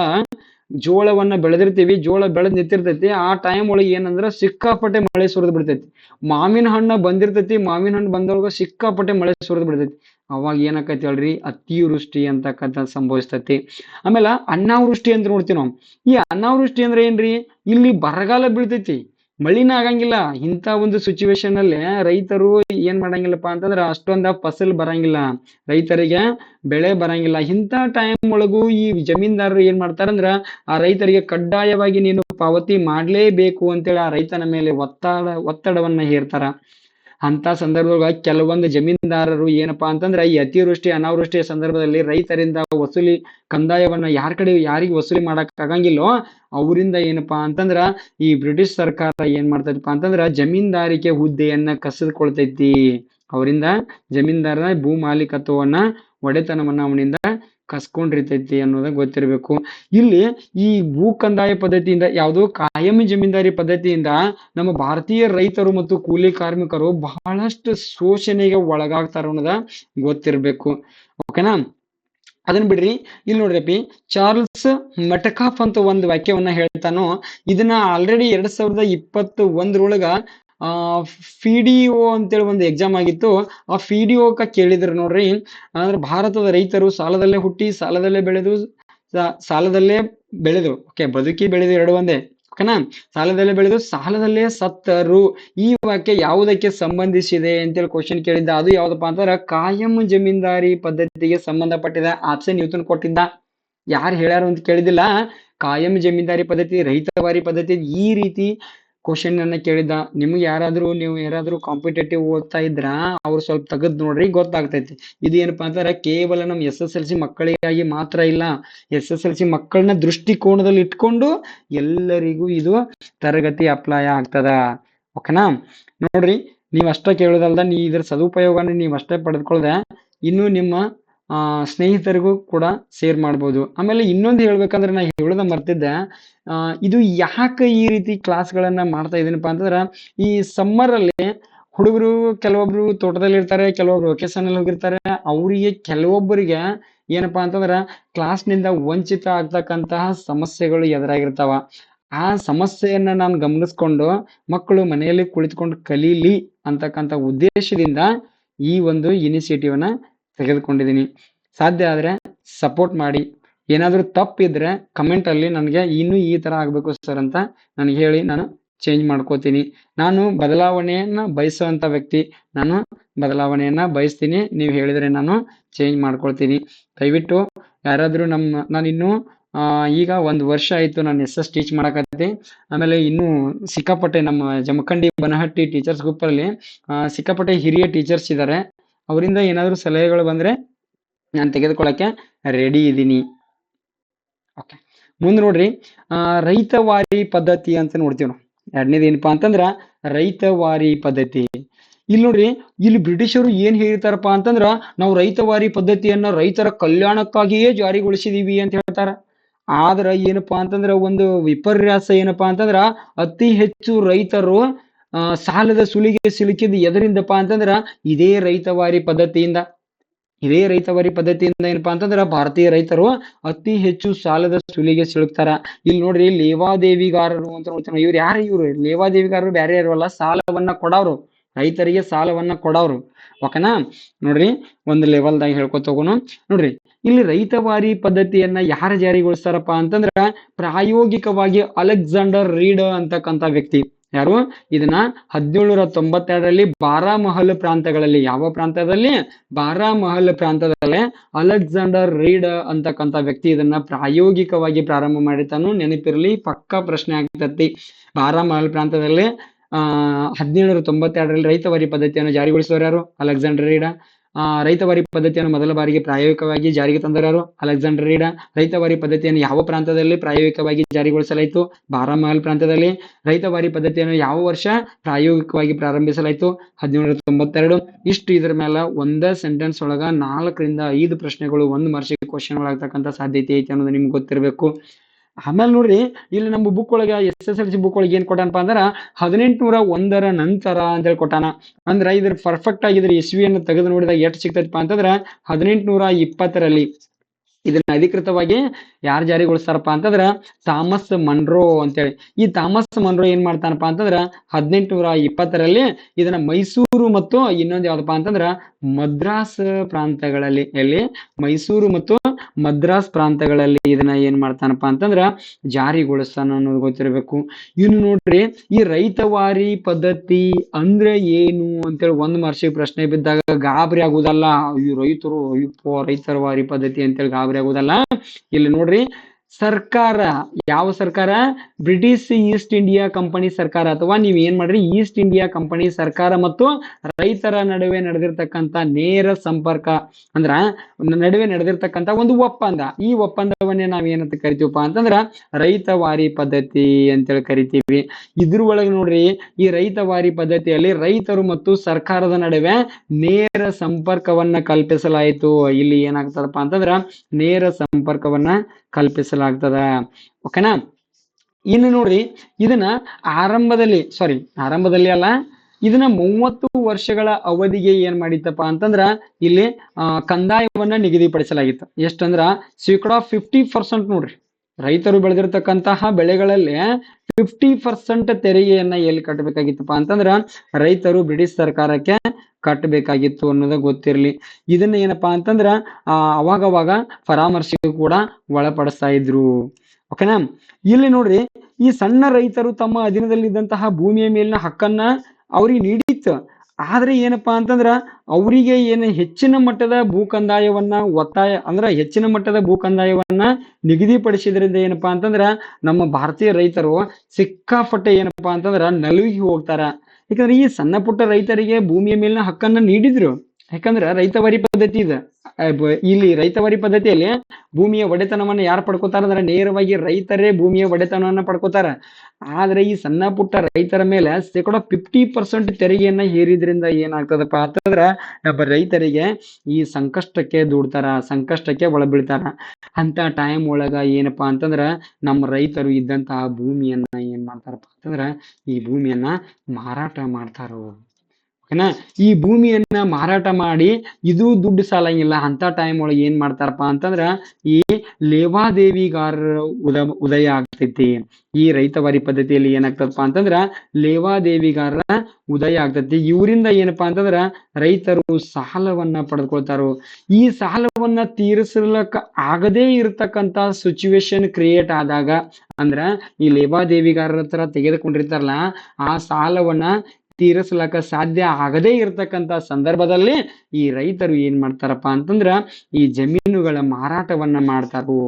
ಜೋಳವನ್ನ ಬೆಳೆದಿರ್ತೀವಿ, ಜೋಳ ಬೆಳೆದ್ ನಿಂತಿರ್ತೈತಿ, ಆ ಟೈಮ್ ಒಳಗೆ ಏನಂದ್ರ ಸಿಕ್ಕಾಪಟ್ಟೆ ಮಳೆ ಸುರಿದ್ ಬಿಡ್ತೈತಿ. ಮಾವಿನ ಹಣ್ಣ ಬಂದಿರ್ತೈತಿ, ಮಾವಿನ ಹಣ್ಣು ಬಂದೊಳಗ ಸಿಕ್ಕಾಪಟ್ಟೆ ಮಳೆ ಸುರಿದ್ ಬಿಡ್ತೈತಿ. ಅವಾಗ ಏನಾಕೈತಿ ಹೇಳ್ರಿ? ಅತಿವೃಷ್ಟಿ ಅಂತಕ್ಕಂಥ ಸಂಭವಿಸ್ತೈತಿ. ಆಮೇಲೆ ಅನಾವೃಷ್ಟಿ ಅಂತ ನೋಡ್ತೀವಿ ನಾವು. ಈ ಅನಾವೃಷ್ಟಿ ಅಂದ್ರೆ ಏನ್ರಿ? ಇಲ್ಲಿ ಬರಗಾಲ ಬೀಳ್ತೈತಿ. ಮಳಿನ ಆಗಂಗಿಲ್ಲ. ಇಂಥ ಒಂದು ಸಿಚುವೇಶನ್ ಅಲ್ಲಿ ರೈತರು ಏನ್ ಮಾಡಂಗಿಲ್ಲಪ್ಪ ಅಂತಂದ್ರೆ ಅಷ್ಟೊಂದ ಫಸಲ್ ಬರಂಗಿಲ್ಲ. ರೈತರಿಗೆ ಬೆಳೆ ಬರಂಗಿಲ್ಲ. ಇಂಥ ಟೈಮ್ ಒಳಗೂ ಈ ಜಮೀನ್ದಾರರು ಏನ್ ಮಾಡ್ತಾರಂದ್ರ ಆ ರೈತರಿಗೆ ಕಡ್ಡಾಯವಾಗಿ ನೀನು ಪಾವತಿ ಮಾಡ್ಲೇಬೇಕು ಅಂತೇಳಿ ಆ ರೈತನ ಮೇಲೆ ಒತ್ತಡ, ಒತ್ತಡವನ್ನ ಹೇರ್ತಾರ. ಅಂತ ಸಂದರ್ಭದೊಳಗ ಕೆಲವೊಂದು ಜಮೀನ್ದಾರರು ಏನಪ್ಪಾ ಅಂತಂದ್ರ, ಈ ಅತಿವೃಷ್ಟಿ, ಅನಾವೃಷ್ಟಿಯ ಸಂದರ್ಭದಲ್ಲಿ ರೈತರಿಂದ ವಸೂಲಿ, ಕಂದಾಯವನ್ನ ಯಾರ ಕಡೆ, ಯಾರಿಗೆ ವಸೂಲಿ ಮಾಡಕ್ ಆಗಂಗಿಲ್ಲೋ ಅವರಿಂದ ಏನಪ್ಪಾ ಅಂತಂದ್ರ, ಈ ಬ್ರಿಟಿಷ್ ಸರ್ಕಾರ ಏನ್ ಮಾಡ್ತೈತಪ್ಪ ಅಂತಂದ್ರ ಜಮೀನ್ದಾರಿಕೆ ಹುದ್ದೆಯನ್ನ ಕಸಿದುಕೊಳ್ತೈತಿ. ಅವರಿಂದ ಜಮೀನ್ದಾರ ಭೂ ಮಾಲೀಕತ್ವವನ್ನ ಒಡೆತನವನ್ನ ಅವನಿಂದ ಕಸ್ಕೊಂಡಿರ್ತೈತಿ ಅನ್ನೋದ ಗೊತ್ತಿರಬೇಕು. ಇಲ್ಲಿ ಈ ಭೂ ಕಂದಾಯ ಪದ್ಧತಿಯಿಂದ, ಯಾವುದೋ ಕಾಯಂ ಜಮೀನ್ದಾರಿ ಪದ್ಧತಿಯಿಂದ ನಮ್ಮ ಭಾರತೀಯ ರೈತರು ಮತ್ತು ಕೂಲಿ ಕಾರ್ಮಿಕರು ಬಹಳಷ್ಟು ಶೋಷಣೆಗೆ ಒಳಗಾಗ್ತಾರ ಅನ್ನೋದ ಗೊತ್ತಿರಬೇಕು. ಓಕೆನಾ ಅದನ್ನ ಬಿಡ್ರಿ ಇಲ್ಲಿ ನೋಡ್ರಿ ಚಾರ್ಲ್ಸ್ ಮೆಟಕಾಫ್ ಅಂತ ಒಂದು ವಾಕ್ಯವನ್ನ ಹೇಳ್ತಾನೋ, ಇದನ್ನ ಆಲ್ರೆಡಿ ಎರಡ್ ಸಾವಿರದ ಇಪ್ಪತ್ತು ಒಂದ್ರೊಳಗ ಆ ಫಿಡಿಒ ಅಂತೇಳಿ ಒಂದು ಎಕ್ಸಾಮ್ ಆಗಿತ್ತು ಆ ಫಿಡಿಒಕ ಕೇಳಿದ್ರು ನೋಡ್ರಿ ಅಂದ್ರೆ ಭಾರತದ ರೈತರು ಸಾಲದಲ್ಲೇ ಹುಟ್ಟಿ ಸಾಲದಲ್ಲೇ ಬೆಳೆದು ಸಾಲದಲ್ಲೇ ಬೆಳೆದು ಓಕೆ ಬದುಕಿ ಬೆಳೆದು ಎರಡು ಒಂದೇ ಓಕೆನಾ ಸಾಲದಲ್ಲೇ ಬೆಳೆದು ಸಾಲದಲ್ಲೇ ಸತ್ತರು ಈ ವಾಕ್ಯ ಯಾವುದಕ್ಕೆ ಸಂಬಂಧಿಸಿದೆ ಅಂತೇಳಿ ಕ್ವಶನ್ ಕೇಳಿದ್ದ ಅದು ಯಾವ್ದಪ್ಪ ಅಂತಂದ್ರೆ ಕಾಯಂ ಜಮೀನ್ದಾರಿ ಪದ್ಧತಿಗೆ ಸಂಬಂಧಪಟ್ಟಿದ ಆಪ್ಷನ್ ಇವತ್ತನ್ನು ಕೊಟ್ಟಿದ್ದ ಯಾರು ಹೇಳ್ಯಾರು ಅಂತ ಕೇಳಿದಿಲ್ಲ ಕಾಯಂ ಜಮೀನ್ದಾರಿ ಪದ್ಧತಿ ರೈತವಾರಿ ಪದ್ಧತಿ ಈ ರೀತಿ ಕ್ವಶನ್ ಅನ್ನ ಕೇಳಿದ ನಿಮ್ಗೆ ಯಾರಾದ್ರೂ, ನೀವು ಯಾರಾದ್ರೂ ಕಾಂಪಿಟೇಟಿವ್ ಓದ್ತಾ ಇದ್ರ, ಅವ್ರು ಸ್ವಲ್ಪ ತೆಗೆದ್ ನೋಡ್ರಿ, ಗೊತ್ತಾಗ್ತೈತಿ. ಇದು ಏನಪ್ಪಾ ಅಂತಂದ್ರೆ ಕೇವಲ ನಮ್ ಎಸ್ ಎಸ್ ಎಲ್ ಸಿ ಮಕ್ಕಳಿಗಾಗಿ ಮಾತ್ರ ಇಲ್ಲ. ಎಸ್ ಎಸ್ ಎಲ್ ಸಿ ಮಕ್ಕಳನ್ನ ದೃಷ್ಟಿಕೋನದಲ್ಲಿ ಇಟ್ಕೊಂಡು ಎಲ್ಲರಿಗೂ ಇದು ತರಗತಿ ಅಪ್ಲೈ ಆಗ್ತದ. ಓಕೆನಾ ನೋಡ್ರಿ, ನೀವ್ ಅಷ್ಟ ಕೇಳೋದಲ್ದ, ನೀ ಇದ್ರ ಸದುಪಯೋಗನ ನೀವ್ ಅಷ್ಟೇ ಪಡೆದುಕೊಳ್ಳದೆ ಇನ್ನು ನಿಮ್ಮ ಸ್ನೇಹಿತರಿಗೂ ಕೂಡ ಶೇರ್ ಮಾಡ್ಬೋದು. ಆಮೇಲೆ ಇನ್ನೊಂದು ಹೇಳ್ಬೇಕಂದ್ರೆ ನಾ ಹೇಳೋದ ಮರ್ತಿದ್ದೆ. ಇದು ಯಾಕೆ ಈ ರೀತಿ ಕ್ಲಾಸ್ಗಳನ್ನ ಮಾಡ್ತಾ ಇದೀನಪ್ಪ ಅಂತಂದ್ರೆ, ಈ ಸಮ್ಮರ್ ಅಲ್ಲಿ ಹುಡುಗರು ಕೆಲವೊಬ್ರು ತೋಟದಲ್ಲಿ ಇರ್ತಾರೆ, ಕೆಲವೊಬ್ರು ವೆಕೇಶನ್ ಅಲ್ಲಿ ಹೋಗಿರ್ತಾರೆ. ಅವರಿಗೆ ಕೆಲವೊಬ್ಬರಿಗೆ ಏನಪ್ಪಾ ಅಂತಂದ್ರ ಕ್ಲಾಸ್ನಿಂದ ವಂಚಿತ ಆಗ್ತಕ್ಕಂತಹ ಸಮಸ್ಯೆಗಳು ಎದುರಾಗಿರ್ತಾವ. ಆ ಸಮಸ್ಯೆಯನ್ನ ನಾನು ಗಮನಿಸ್ಕೊಂಡು ಮಕ್ಕಳು ಮನೆಯಲ್ಲಿ ಕುಳಿತುಕೊಂಡು ಕಲೀಲಿ ಅಂತಕ್ಕಂಥ ಉದ್ದೇಶದಿಂದ ಈ ಒಂದು ಇನಿಷಿಯೇಟಿವ್ ಅನ್ನ ತೆಗೆದುಕೊಂಡಿದ್ದೀನಿ. ಸಾಧ್ಯ ಆದ್ರೆ ಸಪೋರ್ಟ್ ಮಾಡಿ. ಏನಾದರೂ ತಪ್ಪಿದ್ರೆ ಕಮೆಂಟಲ್ಲಿ ನನಗೆ ಇನ್ನೂ ಈ ತರ ಆಗಬೇಕು ಸರ್ ಅಂತ ನನಗೆ ಹೇಳಿ ನಾನು ಚೇಂಜ್ ಮಾಡ್ಕೋತೀನಿ. ನಾನು ಬದಲಾವಣೆಯನ್ನು ಬಯಸುವಂಥ ವ್ಯಕ್ತಿ. ನಾನು ಬದಲಾವಣೆಯನ್ನು ಬಯಸ್ತೀನಿ. ನೀವು ಹೇಳಿದ್ರೆ ನಾನು ಚೇಂಜ್ ಮಾಡ್ಕೊಳ್ತೀನಿ. ದಯವಿಟ್ಟು ಯಾರಾದರೂ ನಮ್ಮ ನಾನು ಇನ್ನೂ ಈಗ ಒಂದು ವರ್ಷ ಆಯ್ತು ನಾನು ಎಸ್ ಎಸ್ ಟೀಚ್ ಮಾಡಕತ್ತಿ. ಆಮೇಲೆ ಇನ್ನೂ ಸಿಕ್ಕಾಪಟ್ಟೆ ನಮ್ಮ ಜಮಖಂಡಿ ಬನಹಟ್ಟಿ ಟೀಚರ್ಸ್ ಗ್ರೂಪಲ್ಲಿ ಸಿಕ್ಕಾಪಟ್ಟೆ ಹಿರಿಯ ಟೀಚರ್ಸ್ ಇದ್ದಾರೆ ಅವರಿಂದ ಏನಾದರೂ ಸಲಹೆಗಳು ಬಂದ್ರೆ ನಾನು ತೆಗೆದುಕೊಳ್ಳೋಕ್ಕೆ ರೆಡಿ ಇದ್ದೀನಿ. ಓಕೆ ಮುಂದೆ ನೋಡ್ರಿ ರೈತವಾರಿ ಪದ್ಧತಿ ಅಂತ ನೋಡ್ತೀವಿ ನಾವು. ಎರಡನೇದು ಏನಪ್ಪಾ ಅಂತಂದ್ರ ರೈತವಾರಿ ಪದ್ಧತಿ. ಇಲ್ಲಿ ನೋಡ್ರಿ ಇಲ್ಲಿ ಬ್ರಿಟಿಷರು ಏನ್ ಹೇಳ್ತಾರಪ್ಪ ಅಂತಂದ್ರ ನಾವು ರೈತವಾರಿ ಪದ್ಧತಿಯನ್ನ ರೈತರ ಕಲ್ಯಾಣಕ್ಕಾಗಿಯೇ ಜಾರಿಗೊಳಿಸಿದೀವಿ ಅಂತ ಹೇಳ್ತಾರ. ಆದ್ರ ಏನಪ್ಪಾ ಅಂತಂದ್ರ ಒಂದು ವಿಪರ್ಯಾಸ ಏನಪ್ಪಾ ಅಂತಂದ್ರ ಅತಿ ಹೆಚ್ಚು ರೈತರು ಸಾಲದ ಸುಲಿಗೆ ಸಿಲುಕಿದ್ ಎದರಿಂದಪ್ಪ ಅಂತಂದ್ರ ಇದೇ ರೈತವಾರಿ ಪದ್ಧತಿಯಿಂದ. ಇದೇ ರೈತವಾರಿ ಪದ್ಧತಿಯಿಂದ ಏನಪ್ಪಾ ಅಂತಂದ್ರ ಭಾರತೀಯ ರೈತರು ಅತಿ ಹೆಚ್ಚು ಸಾಲದ ಸುಲಿಗೆ ಸಿಲುಕ್ತಾರ. ಇಲ್ಲಿ ನೋಡ್ರಿ ಲೇವಾದೇವಿಗಾರರು ಅಂತ ನೋಡ್ತಾರೆ. ಇವ್ರು ಯಾರು ಇವ್ರು? ಲೇವಾದೇವಿಗಾರರು ಬ್ಯಾರೆ ಇರುವಲ್ಲ ಸಾಲವನ್ನ ಕೊಡವ್ರು. ರೈತರಿಗೆ ಸಾಲವನ್ನ ಕೊಡವ್ರು. ಓಕೆನಾ? ನೋಡ್ರಿ ಒಂದು ಲೆವೆಲ್ದಾಗ ಹೇಳ್ಕೊತ ಹೋಗೋಣ. ನೋಡ್ರಿ, ಇಲ್ಲಿ ರೈತವಾರಿ ಪದ್ಧತಿಯನ್ನ ಯಾರು ಜಾರಿಗೊಳಿಸ್ತಾರಪ್ಪ ಅಂತಂದ್ರ ಪ್ರಾಯೋಗಿಕವಾಗಿ ಅಲೆಕ್ಸಾಂಡರ್ ರೀಡ್ ಅಂತಕ್ಕಂಥ ವ್ಯಕ್ತಿ. ಯಾರು? ಇದನ್ನ ಹದಿನೇಳುನೂರ ತೊಂಬತ್ತೆರಡರಲ್ಲಿ ಬಾರಾಮಹಲ್ ಪ್ರಾಂತಗಳಲ್ಲಿ, ಯಾವ ಪ್ರಾಂತದಲ್ಲಿ? ಬಾರಾಮಹಲ್ ಪ್ರಾಂತದಲ್ಲೇ ಅಲೆಕ್ಸಾಂಡರ್ ರೀಡ್ ಅಂತಕ್ಕಂಥ ವ್ಯಕ್ತಿ ಇದನ್ನ ಪ್ರಾಯೋಗಿಕವಾಗಿ ಪ್ರಾರಂಭ ಮಾಡಿತಾನು ನೆನಪಿರಲಿ, ಪಕ್ಕಾ ಪ್ರಶ್ನೆ ಆಗ್ತತಿ. ಬಾರಾಮಹಲ್ ಪ್ರಾಂತದಲ್ಲಿ, ಆ ಹದಿನೇಳುನೂರ ತೊಂಬತ್ತೆರಡರಲ್ಲಿ ರೈತವಾರಿ ಪದ್ಧತಿಯನ್ನು ಜಾರಿಗೊಳಿಸೋರು ಯಾರು? ಅಲೆಕ್ಸಾಂಡರ್ ರೀಡ. ರೈತವಾರಿ ಪದ್ಧತಿಯನ್ನು ಮೊದಲ ಬಾರಿಗೆ ಪ್ರಾಯೋಗಿಕವಾಗಿ ಜಾರಿಗೆ ತಂದವರು ಯಾರು? ಅಲೆಕ್ಸಾಂಡರ್ ರೀಡ. ರೈತವಾರಿ ಪದ್ಧತಿಯನ್ನು ಯಾವ ಪ್ರಾಂತದಲ್ಲಿ ಪ್ರಾಯೋಗಿಕವಾಗಿ ಜಾರಿಗೊಳಿಸಲಾಯಿತು? ಬಾರಾಮಹಲ್ ಪ್ರಾಂತದಲ್ಲಿ. ರೈತವಾರಿ ಪದ್ಧತಿಯನ್ನು ಯಾವ ವರ್ಷ ಪ್ರಾಯೋಗಿಕವಾಗಿ ಪ್ರಾರಂಭಿಸಲಾಯಿತು? ಹದಿನೇಳು ತೊಂಬತ್ತೆರಡು ಇಷ್ಟು ಇದರ ಮೇಲೆ ಒಂದೇ ಸೆಂಟೆನ್ಸ್ ಒಳಗ ನಾಲ್ಕರಿಂದ ಐದು ಪ್ರಶ್ನೆಗಳು, ಒಂದು ಮಾರ್ಷಿಕ ಕ್ವಶನ್ ಒಳಗಾಗ್ತಕ್ಕಂಥ ಸಾಧ್ಯತೆ ಐತೆ ಅನ್ನೋದು ನಿಮ್ಗೆ ಗೊತ್ತಿರಬೇಕು. ಆಮೇಲೆ ನೋಡ್ರಿ, ಇಲ್ಲಿ ನಮ್ಮ ಬುಕ್ ಒಳಗೆ S S L C book ಒಳಗೆ ಏನ್ ಕೊಟ್ಟಾನಪ್ಪ ಅಂದ್ರ, ಹದಿನೆಂಟುನೂರ ಒಂದರ ನಂತರ ಅಂತ ಹೇಳಿ ಕೊಟ್ಟಾನ. ಅಂದ್ರ ಇದ್ರ ಪರ್ಫೆಕ್ಟ್ ಆಗಿದ್ರೆ ಎಸ್ ವಿ ಇಸ್ವಿಯನ್ನು ತೆಗೆದು ನೋಡಿದಾಗ ಎಷ್ಟು ಸಿಗ್ತೈತಪ್ಪ ಅಂತಂದ್ರ, ಹದಿನೆಂಟುನೂರ ಇಪ್ಪತ್ತರಲ್ಲಿ. ಇದನ್ನ ಅಧಿಕೃತವಾಗಿ ಯಾರು ಜಾರಿಗೊಳಿಸ್ತಾರಪ್ಪ ಅಂತಂದ್ರ ಥಾಮಸ್ ಮನ್ರೋ ಅಂತೇಳಿ. ಈ ಥಾಮಸ್ ಮನ್ರೋ ಏನ್ ಮಾಡ್ತಾನಪ್ಪ ಅಂತಂದ್ರ ಹದಿನೆಂಟುನೂರ ಇಪ್ಪತ್ತರಲ್ಲಿ ಇದನ್ನ ಮೈಸೂರು ಮತ್ತು ಇನ್ನೊಂದು ಯಾವ್ದಪ್ಪ ಅಂತಂದ್ರ ಮದ್ರಾಸ್ ಪ್ರಾಂತಗಳಲ್ಲಿ, ಎಲ್ಲಿ? ಮೈಸೂರು ಮತ್ತು ಮದ್ರಾಸ್ ಪ್ರಾಂತಗಳಲ್ಲಿ ಇದನ್ನ ಏನ್ ಮಾಡ್ತಾನಪ್ಪ ಅಂತಂದ್ರ ಜಾರಿಗೊಳಿಸ್ತಾನ ಅನ್ನೋದು ಗೊತ್ತಿರಬೇಕು. ಇನ್ನು ನೋಡ್ರಿ, ಈ ರೈತವಾರಿ ಪದ್ಧತಿ ಅಂದ್ರೆ ಏನು ಅಂತೇಳಿ ಒಂದ್ ಮಾರ್ಷಿಗೆ ಪ್ರಶ್ನೆ ಬಿದ್ದಾಗ ಗಾಬರಿ ಆಗುದಲ್ಲ. ಈ ರೈತರು ರೈತರವಾರಿ ರೈತರ ವಾರಿ ಪದ್ಧತಿ ಅಂತೇಳಿ ಗಾಬರಿ ಆಗುದಲ್ಲ ಇಲ್ಲಿ ನೋಡ್ರಿ ಸರ್ಕಾರ, ಯಾವ ಸರ್ಕಾರ? ಬ್ರಿಟಿಷ್ ಈಸ್ಟ್ ಇಂಡಿಯಾ ಕಂಪನಿ ಸರ್ಕಾರ. ಅಥವಾ ನೀವು ಏನ್ ಮಾಡ್ರಿ? ಈಸ್ಟ್ ಇಂಡಿಯಾ ಕಂಪನಿ ಸರ್ಕಾರ ಮತ್ತು ರೈತರ ನಡುವೆ ನಡೆದಿರ್ತಕ್ಕಂಥ ನೇರ ಸಂಪರ್ಕ. ಅಂದ್ರ, ನಡುವೆ ನಡೆದಿರ್ತಕ್ಕಂಥ ಒಂದು ಒಪ್ಪಂದ. ಈ ಒಪ್ಪಂದವನ್ನೇ ನಾವ್ ಏನಂತ ಕರಿತೀವಪ್ಪ ಅಂತಂದ್ರ, ರೈತವಾರಿ ಪದ್ಧತಿ ಅಂತೇಳಿ ಕರಿತೀವಿ. ಇದ್ರ ಒಳಗೆ ನೋಡ್ರಿ, ಈ ರೈತವಾರಿ ಪದ್ಧತಿಯಲ್ಲಿ ರೈತರು ಮತ್ತು ಸರ್ಕಾರದ ನಡುವೆ ನೇರ ಸಂಪರ್ಕವನ್ನ ಕಲ್ಪಿಸಲಾಯಿತು. ಇಲ್ಲಿ ಏನಾಗ್ತದಪ್ಪ ಅಂತಂದ್ರ, ನೇರ ಸಂಪರ್ಕವನ್ನ ಕಲ್ಪಿಸಲಾಗ್ತದ. ಓಕೆನಾ ಇನ್ನು ನೋಡ್ರಿ ಇದನ್ನ ಆರಂಭದಲ್ಲಿ ಸಾರಿ ಆರಂಭದಲ್ಲಿ ಅಲ್ಲ, ಇದನ್ನ ಮೂವತ್ತು ವರ್ಷಗಳ ಅವಧಿಗೆ ಏನ್ ಮಾಡಿತ್ತಪ್ಪ ಅಂತಂದ್ರ, ಇಲ್ಲಿ ಕಂದಾಯವನ್ನ ನಿಗದಿಪಡಿಸಲಾಗಿತ್ತು. ಎಷ್ಟಂದ್ರ, ಶೇಕಡಾ ಫಿಫ್ಟಿ ಪರ್ಸೆಂಟ್ ನೋಡ್ರಿ. ರೈತರು ಬೆಳೆದಿರ್ತಕ್ಕಂತಹ ಬೆಳೆಗಳಲ್ಲಿ ಫಿಫ್ಟಿ ಪರ್ಸೆಂಟ್ ತೆರಿಗೆಯನ್ನ ಎಲ್ಲಿ ಕಟ್ಟಬೇಕಾಗಿತ್ತಪ್ಪ ಅಂತಂದ್ರ, ರೈತರು ಬ್ರಿಟಿಷ್ ಸರ್ಕಾರಕ್ಕೆ ಕಟ್ಟಬೇಕಾಗಿತ್ತು ಅನ್ನೋದ ಗೊತ್ತಿರಲಿ. ಇದನ್ನ ಏನಪ್ಪಾ ಅಂತಂದ್ರ ಅವಾಗವಾಗ ಪರಾಮರ್ಶೆಗೂ ಕೂಡ ಒಳಪಡಿಸ್ತಾ ಇದ್ರು. ಓಕೆನಾ? ಇಲ್ಲಿ ನೋಡ್ರಿ, ಈ ಸಣ್ಣ ರೈತರು ತಮ್ಮ ಅಧೀನದಲ್ಲಿದ್ದಂತಹ ಭೂಮಿಯ ಮೇಲಿನ ಹಕ್ಕನ್ನ ಅವ್ರಿಗೆ ನೀಡಿತ್ತು. ಆದ್ರೆ ಏನಪ್ಪಾ ಅಂತಂದ್ರ, ಅವರಿಗೆ ಏನು ಹೆಚ್ಚಿನ ಮಟ್ಟದ ಭೂ ಕಂದಾಯವನ್ನ ಒತ್ತಾಯ, ಅಂದ್ರ ಹೆಚ್ಚಿನ ಮಟ್ಟದ ಭೂ ಕಂದಾಯವನ್ನ ನಿಗದಿಪಡಿಸಿದ್ರಿಂದ ಏನಪ್ಪಾ ಅಂತಂದ್ರ, ನಮ್ಮ ಭಾರತೀಯ ರೈತರು ಸಿಕ್ಕಾಪಟ್ಟೆ ಏನಪ್ಪಾ ಅಂತಂದ್ರ ನಲುಗಿ ಹೋಗ್ತಾರ. ಯಾಕಂದ್ರೆ ಈ ಸಣ್ಣ ಪುಟ್ಟ ರೈತರಿಗೆ ಭೂಮಿಯ ಮೇಲಿನ ಹಕ್ಕನ್ನ ನೀಡಿದ್ರು. ಯಾಕಂದ್ರ ರೈತವರಿ ಪದ್ಧತಿ ಇದೆ. ಇಲ್ಲಿ ರೈತವರಿ ಪದ್ಧತಿಯಲ್ಲಿ ಭೂಮಿಯ ಒಡೆತನವನ್ನ ಯಾರು ಪಡ್ಕೋತಾರ ಅಂದ್ರೆ ನೇರವಾಗಿ ರೈತರೇ ಭೂಮಿಯ ಒಡೆತನವನ್ನ ಪಡ್ಕೋತಾರ. ಆದ್ರೆ ಈ ಸಣ್ಣ ಪುಟ್ಟ ರೈತರ ಮೇಲೆ ಶೇಕಡ ಫಿಫ್ಟಿ ಪರ್ಸೆಂಟ್ ತೆರಿಗೆಯನ್ನ ಹೇರಿದ್ರಿಂದ ಏನಾಗ್ತದಪ್ಪ ಅಂತಂದ್ರ ಒಬ್ಬ ರೈತರಿಗೆ ಈ ಸಂಕಷ್ಟಕ್ಕೆ ದುಡ್ತಾರ, ಸಂಕಷ್ಟಕ್ಕೆ ಒಳಬೀಳ್ತಾರ. ಅಂತ ಟೈಮ್ ಒಳಗ ಏನಪ್ಪಾ ಅಂತಂದ್ರ ನಮ್ಮ ರೈತರು ಇದ್ದಂತಹ ಭೂಮಿಯನ್ನ ಏನ್ ಮಾಡ್ತಾರಪ್ಪ ಅಂತಂದ್ರ ಈ ಭೂಮಿಯನ್ನ ಮಾರಾಟ ಮಾಡ್ತಾರೋ. ಓಕೆನಾ? ಈ ಭೂಮಿಯನ್ನ ಮಾರಾಟ ಮಾಡಿ ಇದು ದುಡ್ಡು ಸಾಲಂಗಿಲ್ಲ, ಅಂತ ಟೈಮ್ ಒಳಗೆ ಏನ್ ಮಾಡ್ತಾರಪ್ಪ ಅಂತಂದ್ರ ಈ ಲೇವಾದೇವಿಗಾರರ ಉದ, ಉದಯ ಆಗ್ತೈತಿ. ಈ ರೈತವಾರಿ ಪದ್ಧತಿಯಲ್ಲಿ ಏನಾಗ್ತದಪ್ಪ ಅಂತಂದ್ರ ಲೇವಾದೇವಿಗಾರರ ಉದಯ ಆಗ್ತೈತಿ. ಇವರಿಂದ ಏನಪ್ಪಾ ಅಂತಂದ್ರ ರೈತರು ಸಾಲವನ್ನ ಪಡೆದುಕೊಳ್ತಾರೋ ಈ ಸಾಲವನ್ನ ತೀರಿಸಲಕ್ಕ ಆಗದೇ ಇರತಕ್ಕಂತ ಸಿಚುವೇಶನ್ ಕ್ರಿಯೇಟ್ ಆದಾಗ ಅಂದ್ರ ಈ ಲೇವಾದೇವಿಗಾರರ ಹತ್ರ ತೆಗೆದುಕೊಂಡಿರ್ತಾರಲ್ಲ, ಆ ಸಾಲವನ್ನ ತೀರಿಸ್ಲಕ್ಕ ಸಾಧ್ಯ ಆಗದೇ ಇರತಕ್ಕಂತ ಸಂದರ್ಭದಲ್ಲಿ ಈ ರೈತರು ಏನ್ ಮಾಡ್ತಾರಪ್ಪ ಅಂತಂದ್ರ ಈ ಜಮೀನುಗಳ ಮಾರಾಟವನ್ನ ಮಾಡ್ತಾರೋ.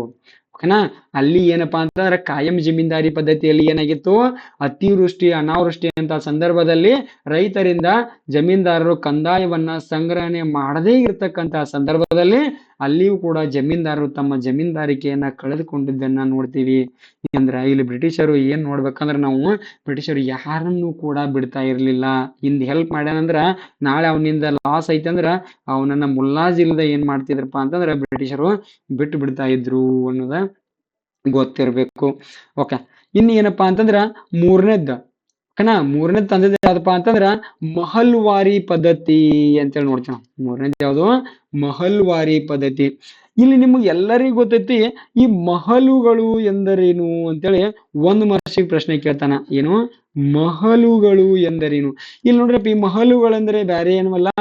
ಓಕೆನಾ? ಅಲ್ಲಿ ಏನಪ್ಪಾ ಅಂತಂದ್ರೆ ಕಾಯಂ ಜಮೀನ್ದಾರಿ ಪದ್ಧತಿಯಲ್ಲಿ ಏನಾಗಿತ್ತು? ಅತಿವೃಷ್ಟಿ, ಅನಾವೃಷ್ಟಿ ಅಂತ ಸಂದರ್ಭದಲ್ಲಿ ರೈತರಿಂದ ಜಮೀನ್ದಾರರು ಕಂದಾಯವನ್ನ ಸಂಗ್ರಹಣೆ ಮಾಡದೇ ಇರತಕ್ಕಂತ ಸಂದರ್ಭದಲ್ಲಿ ಅಲ್ಲಿಯೂ ಕೂಡ ಜಮೀನ್ದಾರರು ತಮ್ಮ ಜಮೀನ್ದಾರಿಕೆಯನ್ನ ಕಳೆದುಕೊಂಡಿದ್ದನ್ನ ನೋಡ್ತೀವಿ. ಅಂದ್ರ ಇಲ್ಲಿ ಬ್ರಿಟಿಷರು ಏನ್ ನೋಡ್ಬೇಕಂದ್ರ ನಾವು ಬ್ರಿಟಿಷರು ಯಾರನ್ನು ಕೂಡ ಬಿಡ್ತಾ ಇರ್ಲಿಲ್ಲ. ಹಿಂದ್ ಹೆಲ್ಪ್ ಮಾಡ್ಯಾನಂದ್ರ ನಾಳೆ ಅವನಿಂದ ಲಾಸ್ ಐತಂದ್ರ ಅವನನ್ನ ಮುಲ್ಲಾಜಿಲ್ದ ಏನ್ ಮಾಡ್ತಿದ್ರಪ್ಪ ಅಂತಂದ್ರ ಬ್ರಿಟಿಷರು ಬಿಟ್ಟು ಬಿಡ್ತಾ ಇದ್ರು ಅನ್ನೋದ ಗೊತ್ತಿರ್ಬೇಕು. ಓಕೆ ಇನ್ನು ಏನಪ್ಪಾ ಅಂತಂದ್ರ ಮೂರನೇದ್ ಓಕೆನಾ ಮೂರನೇ ತಂದದ್ದು ಯಾವ್ದಪ್ಪ ಅಂತಂದ್ರ ಮಹಲ್ವಾರಿ ಪದ್ಧತಿ ಅಂತೇಳಿ ನೋಡ್ತೀವಿ ನಾವು. ಮೂರನೇದ್ ಯಾವ್ದು? ಮಹಲ್ವಾರಿ ಪದ್ಧತಿ. ಇಲ್ಲಿ ನಿಮಗೆ ಎಲ್ಲರಿಗೂ ಗೊತ್ತೈತಿ, ಈ ಮಹಲುಗಳು ಎಂದರೇನು ಅಂತೇಳಿ ಒಂದು ಮನಸ್ಸಿಗೆ ಪ್ರಶ್ನೆ ಕೇಳ್ತಾನ. ಏನು? ಮಹಲುಗಳು ಎಂದರೇನು? ಇಲ್ಲಿ ನೋಡ್ರಪ್ಪ, ಈ ಮಹಲುಗಳಂದ್ರೆ ಬ್ಯಾರೆ ಏನವಲ್ಲ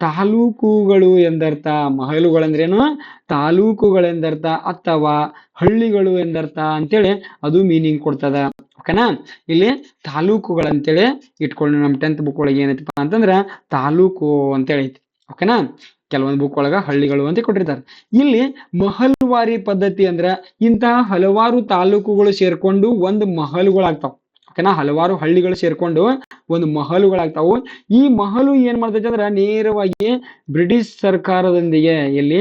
ತಾಲೂಕುಗಳು ಎಂದರ್ಥ. ಮಹಲುಗಳಂದ್ರೇನು ತಾಲೂಕುಗಳೆಂದರ್ಥ ಅಥವಾ ಹಳ್ಳಿಗಳು ಎಂದರ್ಥ ಅಂತೇಳಿ ಅದು ಮೀನಿಂಗ್ ಕೊಡ್ತದ. ಓಕೆನಾ? ಇಲ್ಲಿ ತಾಲೂಕುಗಳಂತೇಳಿ ಇಟ್ಕೊಂಡು ನಮ್ಮ ಟೆಂತ್ ಬುಕ್ ಒಳಗೆ ಏನೈತಪ್ಪ ಅಂತಂದ್ರೆ ತಾಲೂಕು ಅಂತೇಳಿ ಐತಿ, ಓಕೆನಾ? ಕೆಲವೊಂದು ಬುಕ್ ಒಳಗ ಹಳ್ಳಿಗಳು ಅಂತ ಕೊಟ್ಟಿರ್ತಾರೆ. ಇಲ್ಲಿ ಮಹಲ್ವಾರಿ ಪದ್ಧತಿ ಅಂದ್ರ ಇಂತಹ ಹಲವಾರು ತಾಲೂಕುಗಳು ಸೇರ್ಕೊಂಡು ಒಂದು ಮಹಲುಗಳಾಗ್ತಾವ. ಓಕೆನಾ ಹಲವಾರು ಹಳ್ಳಿಗಳು ಸೇರ್ಕೊಂಡು ಒಂದು ಮಹಲುಗಳಾಗ್ತಾವು. ಈ ಮಹಲು ಏನ್ ಮಾಡ್ತೈತೆ ಅಂದ್ರೆ ನೇರವಾಗಿ ಬ್ರಿಟಿಷ್ ಸರ್ಕಾರದೊಂದಿಗೆ ಇಲ್ಲಿ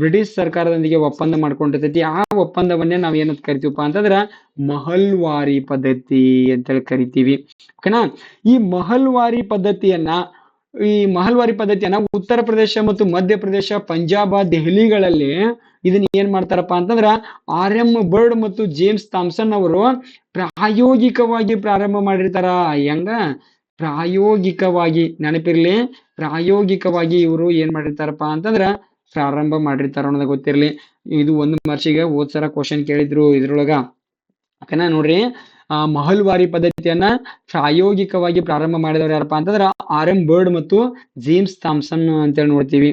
ಬ್ರಿಟಿಷ್ ಸರ್ಕಾರದೊಂದಿಗೆ ಒಪ್ಪಂದ ಮಾಡ್ಕೊಂಡಿರ್ತೈತಿ. ಆ ಒಪ್ಪಂದವನ್ನೇ ನಾವ್ ಏನಂತ ಕರಿತೀವಪ್ಪ ಅಂತಂದ್ರ ಮಹಲ್ವಾರಿ ಪದ್ಧತಿ ಅಂತೇಳಿ ಕರಿತೀವಿ. ಓಕೆನಾ? ಈ ಮಹಲ್ವಾರಿ ಪದ್ಧತಿಯನ್ನ, ಈ ಮಹಲ್ವಾರಿ ಪದ್ಧತಿಯನ್ನ ಉತ್ತರ ಪ್ರದೇಶ ಮತ್ತು ಮಧ್ಯಪ್ರದೇಶ ಪಂಜಾಬ, ದೆಹಲಿಗಳಲ್ಲಿ ಇದನ್ನ ಏನ್ ಮಾಡ್ತಾರಪ್ಪ ಅಂತಂದ್ರ ಆರ್ ಎಂ ಬರ್ಡ್ ಮತ್ತು ಜೇಮ್ಸ್ ಥಾಮ್ಸನ್ ಅವರು ಪ್ರಾಯೋಗಿಕವಾಗಿ ಪ್ರಾರಂಭ ಮಾಡಿರ್ತಾರ. ಹೆಂಗ? ಪ್ರಾಯೋಗಿಕವಾಗಿ ನೆನಪಿರ್ಲಿ. ಪ್ರಾಯೋಗಿಕವಾಗಿ ಇವರು ಏನ್ ಮಾಡಿರ್ತಾರಪ್ಪ ಅಂತಂದ್ರ ಪ್ರಾರಂಭ ಮಾಡಿರ್ತಾರ ಅನ್ನೋದು ಗೊತ್ತಿರ್ಲಿ. ಇದು ಒಂದು ವರ್ಷಿಗೆ ಹೋದ್ ಸಲ ಕ್ವಶನ್ ಕೇಳಿದ್ರು ಇದ್ರೊಳಗ. ಓಕೆನಾ ನೋಡ್ರಿ, ಆ ಮಹಲ್ವಾರಿ ಪದ್ಧತಿಯನ್ನ ಪ್ರಾಯೋಗಿಕವಾಗಿ ಪ್ರಾರಂಭ ಮಾಡಿದವರು ಯಾರಪ್ಪ ಅಂತಂದ್ರ ಆರ್ ಎಂ ಬರ್ಡ್ ಮತ್ತು ಜೇಮ್ಸ್ ಥಾಮ್ಸನ್ ಅಂತೇಳಿ ನೋಡ್ತೀವಿ.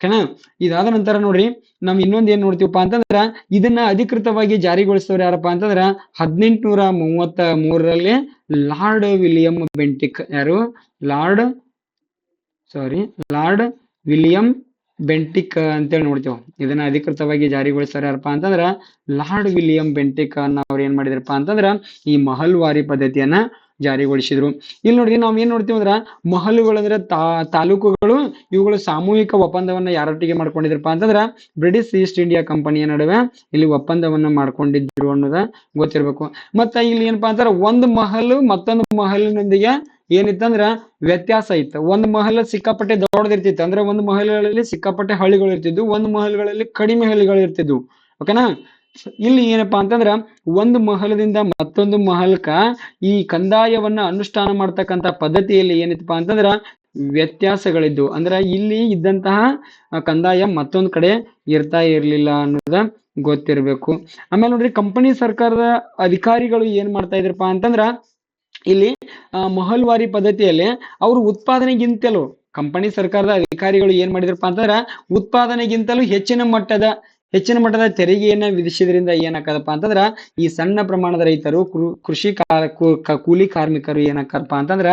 ಓಕೆನಾ? ಇದಾದ ನಂತರ ನೋಡ್ರಿ ನಮ್ ಇನ್ನೊಂದ್ ಏನ್ ನೋಡ್ತೀವಪ್ಪ ಅಂತಂದ್ರ, ಇದನ್ನ ಅಧಿಕೃತವಾಗಿ ಜಾರಿಗೊಳಿಸಿದವ್ರು ಯಾರಪ್ಪ ಅಂತಂದ್ರ, ಹದಿನೆಂಟುನೂರ ಮೂವತ್ತ ಮೂರರಲ್ಲಿ ಲಾರ್ಡ್ ವಿಲಿಯಂ ಬೆಂಟಿಕ್. ಯಾರು? Lord sorry Lord William Bentinck ಅಂತೇಳಿ ನೋಡ್ತೇವೆ. ಇದನ್ನ ಅಧಿಕೃತವಾಗಿ ಜಾರಿಗೊಳಿಸ್ತಾರೆ ಯಾರಪ್ಪ ಅಂತಂದ್ರ, ಲಾರ್ಡ್ ವಿಲಿಯಂ ಬೆಂಟಿಕ್ ಅನ್ನ ಅವ್ರು ಏನ್ ಮಾಡಿದ್ರಪ್ಪ ಅಂತಂದ್ರ, ಈ ಮಹಲ್ವಾರಿ ಪದ್ಧತಿಯನ್ನ ಜಾರಿಗೊಳಿಸಿದ್ರು. ಇಲ್ಲಿ ನೋಡಿ ನಾವ್ ಏನ್ ನೋಡ್ತೀವಿ ಅಂದ್ರ ಮಹಲುಗಳು ಅಂದ್ರೆ ತಾ, ತಾಲೂಕುಗಳು ಇವುಗಳು ಸಾಮೂಹಿಕ ಒಪ್ಪಂದವನ್ನ ಯಾರೊಟ್ಟಿಗೆ ಮಾಡ್ಕೊಂಡಿದ್ರಪ್ಪ ಅಂತಂದ್ರೆ ಬ್ರಿಟಿಷ್ ಈಸ್ಟ್ ಇಂಡಿಯಾ ಕಂಪನಿಯ ನಡುವೆ ಇಲ್ಲಿ ಒಪ್ಪಂದವನ್ನ ಮಾಡ್ಕೊಂಡಿದ್ರು ಅನ್ನೋದ ಗೊತ್ತಿರಬೇಕು. ಮತ್ತ ಇಲ್ಲಿ ಏನಪ್ಪಾ ಅಂತಾರೆ, ಒಂದು ಮಹಲ್ ಮತ್ತೊಂದು ಮಹಲಿನೊಂದಿಗೆ ಏನಿತ್ತಂದ್ರ ವ್ಯತ್ಯಾಸ ಇತ್ತು. ಒಂದ್ ಮಹಲ್ ಸಿಕ್ಕಾಪಟ್ಟೆ ದೊಡ್ಡದಿರ್ತಿತ್ತು, ಅಂದ್ರೆ ಒಂದು ಮಹಲ್ಗಳಲ್ಲಿ ಸಿಕ್ಕಾಪಟ್ಟೆ ಹಳ್ಳಿಗಳು ಇರ್ತಿದ್ವು ಒಂದ್ ಮಹಲ್ಗಳಲ್ಲಿ ಕಡಿಮೆ ಹಳ್ಳಿಗಳು ಇರ್ತಿದ್ವು ಓಕೆನಾ ಇಲ್ಲಿ ಏನಪ್ಪಾ ಅಂತಂದ್ರ, ಒಂದು ಮಹಲದಿಂದ ಮತ್ತೊಂದು ಮಹಲ್ಕ ಈ ಕಂದಾಯವನ್ನ ಅನುಷ್ಠಾನ ಮಾಡ್ತಕ್ಕಂತ ಪದ್ಧತಿಯಲ್ಲಿ ಏನಿತ್ತಪ್ಪ ಅಂತಂದ್ರ ವ್ಯತ್ಯಾಸಗಳಿದ್ದು. ಅಂದ್ರೆ ಇಲ್ಲಿ ಇದ್ದಂತಹ ಕಂದಾಯ ಮತ್ತೊಂದು ಕಡೆ ಇರ್ತಾ ಇರಲಿಲ್ಲ ಅನ್ನೋದ ಗೊತ್ತಿರ್ಬೇಕು. ಆಮೇಲೆ ನೋಡ್ರಿ ಕಂಪನಿ ಸರ್ಕಾರದ ಅಧಿಕಾರಿಗಳು ಏನ್ ಮಾಡ್ತಾ ಇದ್ರಪ್ಪ ಅಂತಂದ್ರ, ಇಲ್ಲಿ ಮಹಲ್ವಾರಿ ಪದ್ಧತಿಯಲ್ಲಿ ಅವರು ಉತ್ಪಾದನೆಗಿಂತಲೂ ಕಂಪನಿ ಸರ್ಕಾರದ ಅಧಿಕಾರಿಗಳು ಏನ್ ಮಾಡಿದ್ರಪ್ಪ ಅಂತಂದ್ರ, ಉತ್ಪಾದನೆಗಿಂತಲೂ ಹೆಚ್ಚಿನ ಮಟ್ಟದ ಹೆಚ್ಚಿನ ಮಟ್ಟದ ತೆರಿಗೆಯನ್ನ ವಿಧಿಸಿದ್ರಿಂದ ಏನಾಕದಪ್ಪ ಅಂತಂದ್ರ, ಈ ಸಣ್ಣ ಪ್ರಮಾಣದ ರೈತರು ಕೃಷಿ ಕೂಲಿ ಕಾರ್ಮಿಕರು ಏನಾಕರಪ್ಪ ಅಂತಂದ್ರ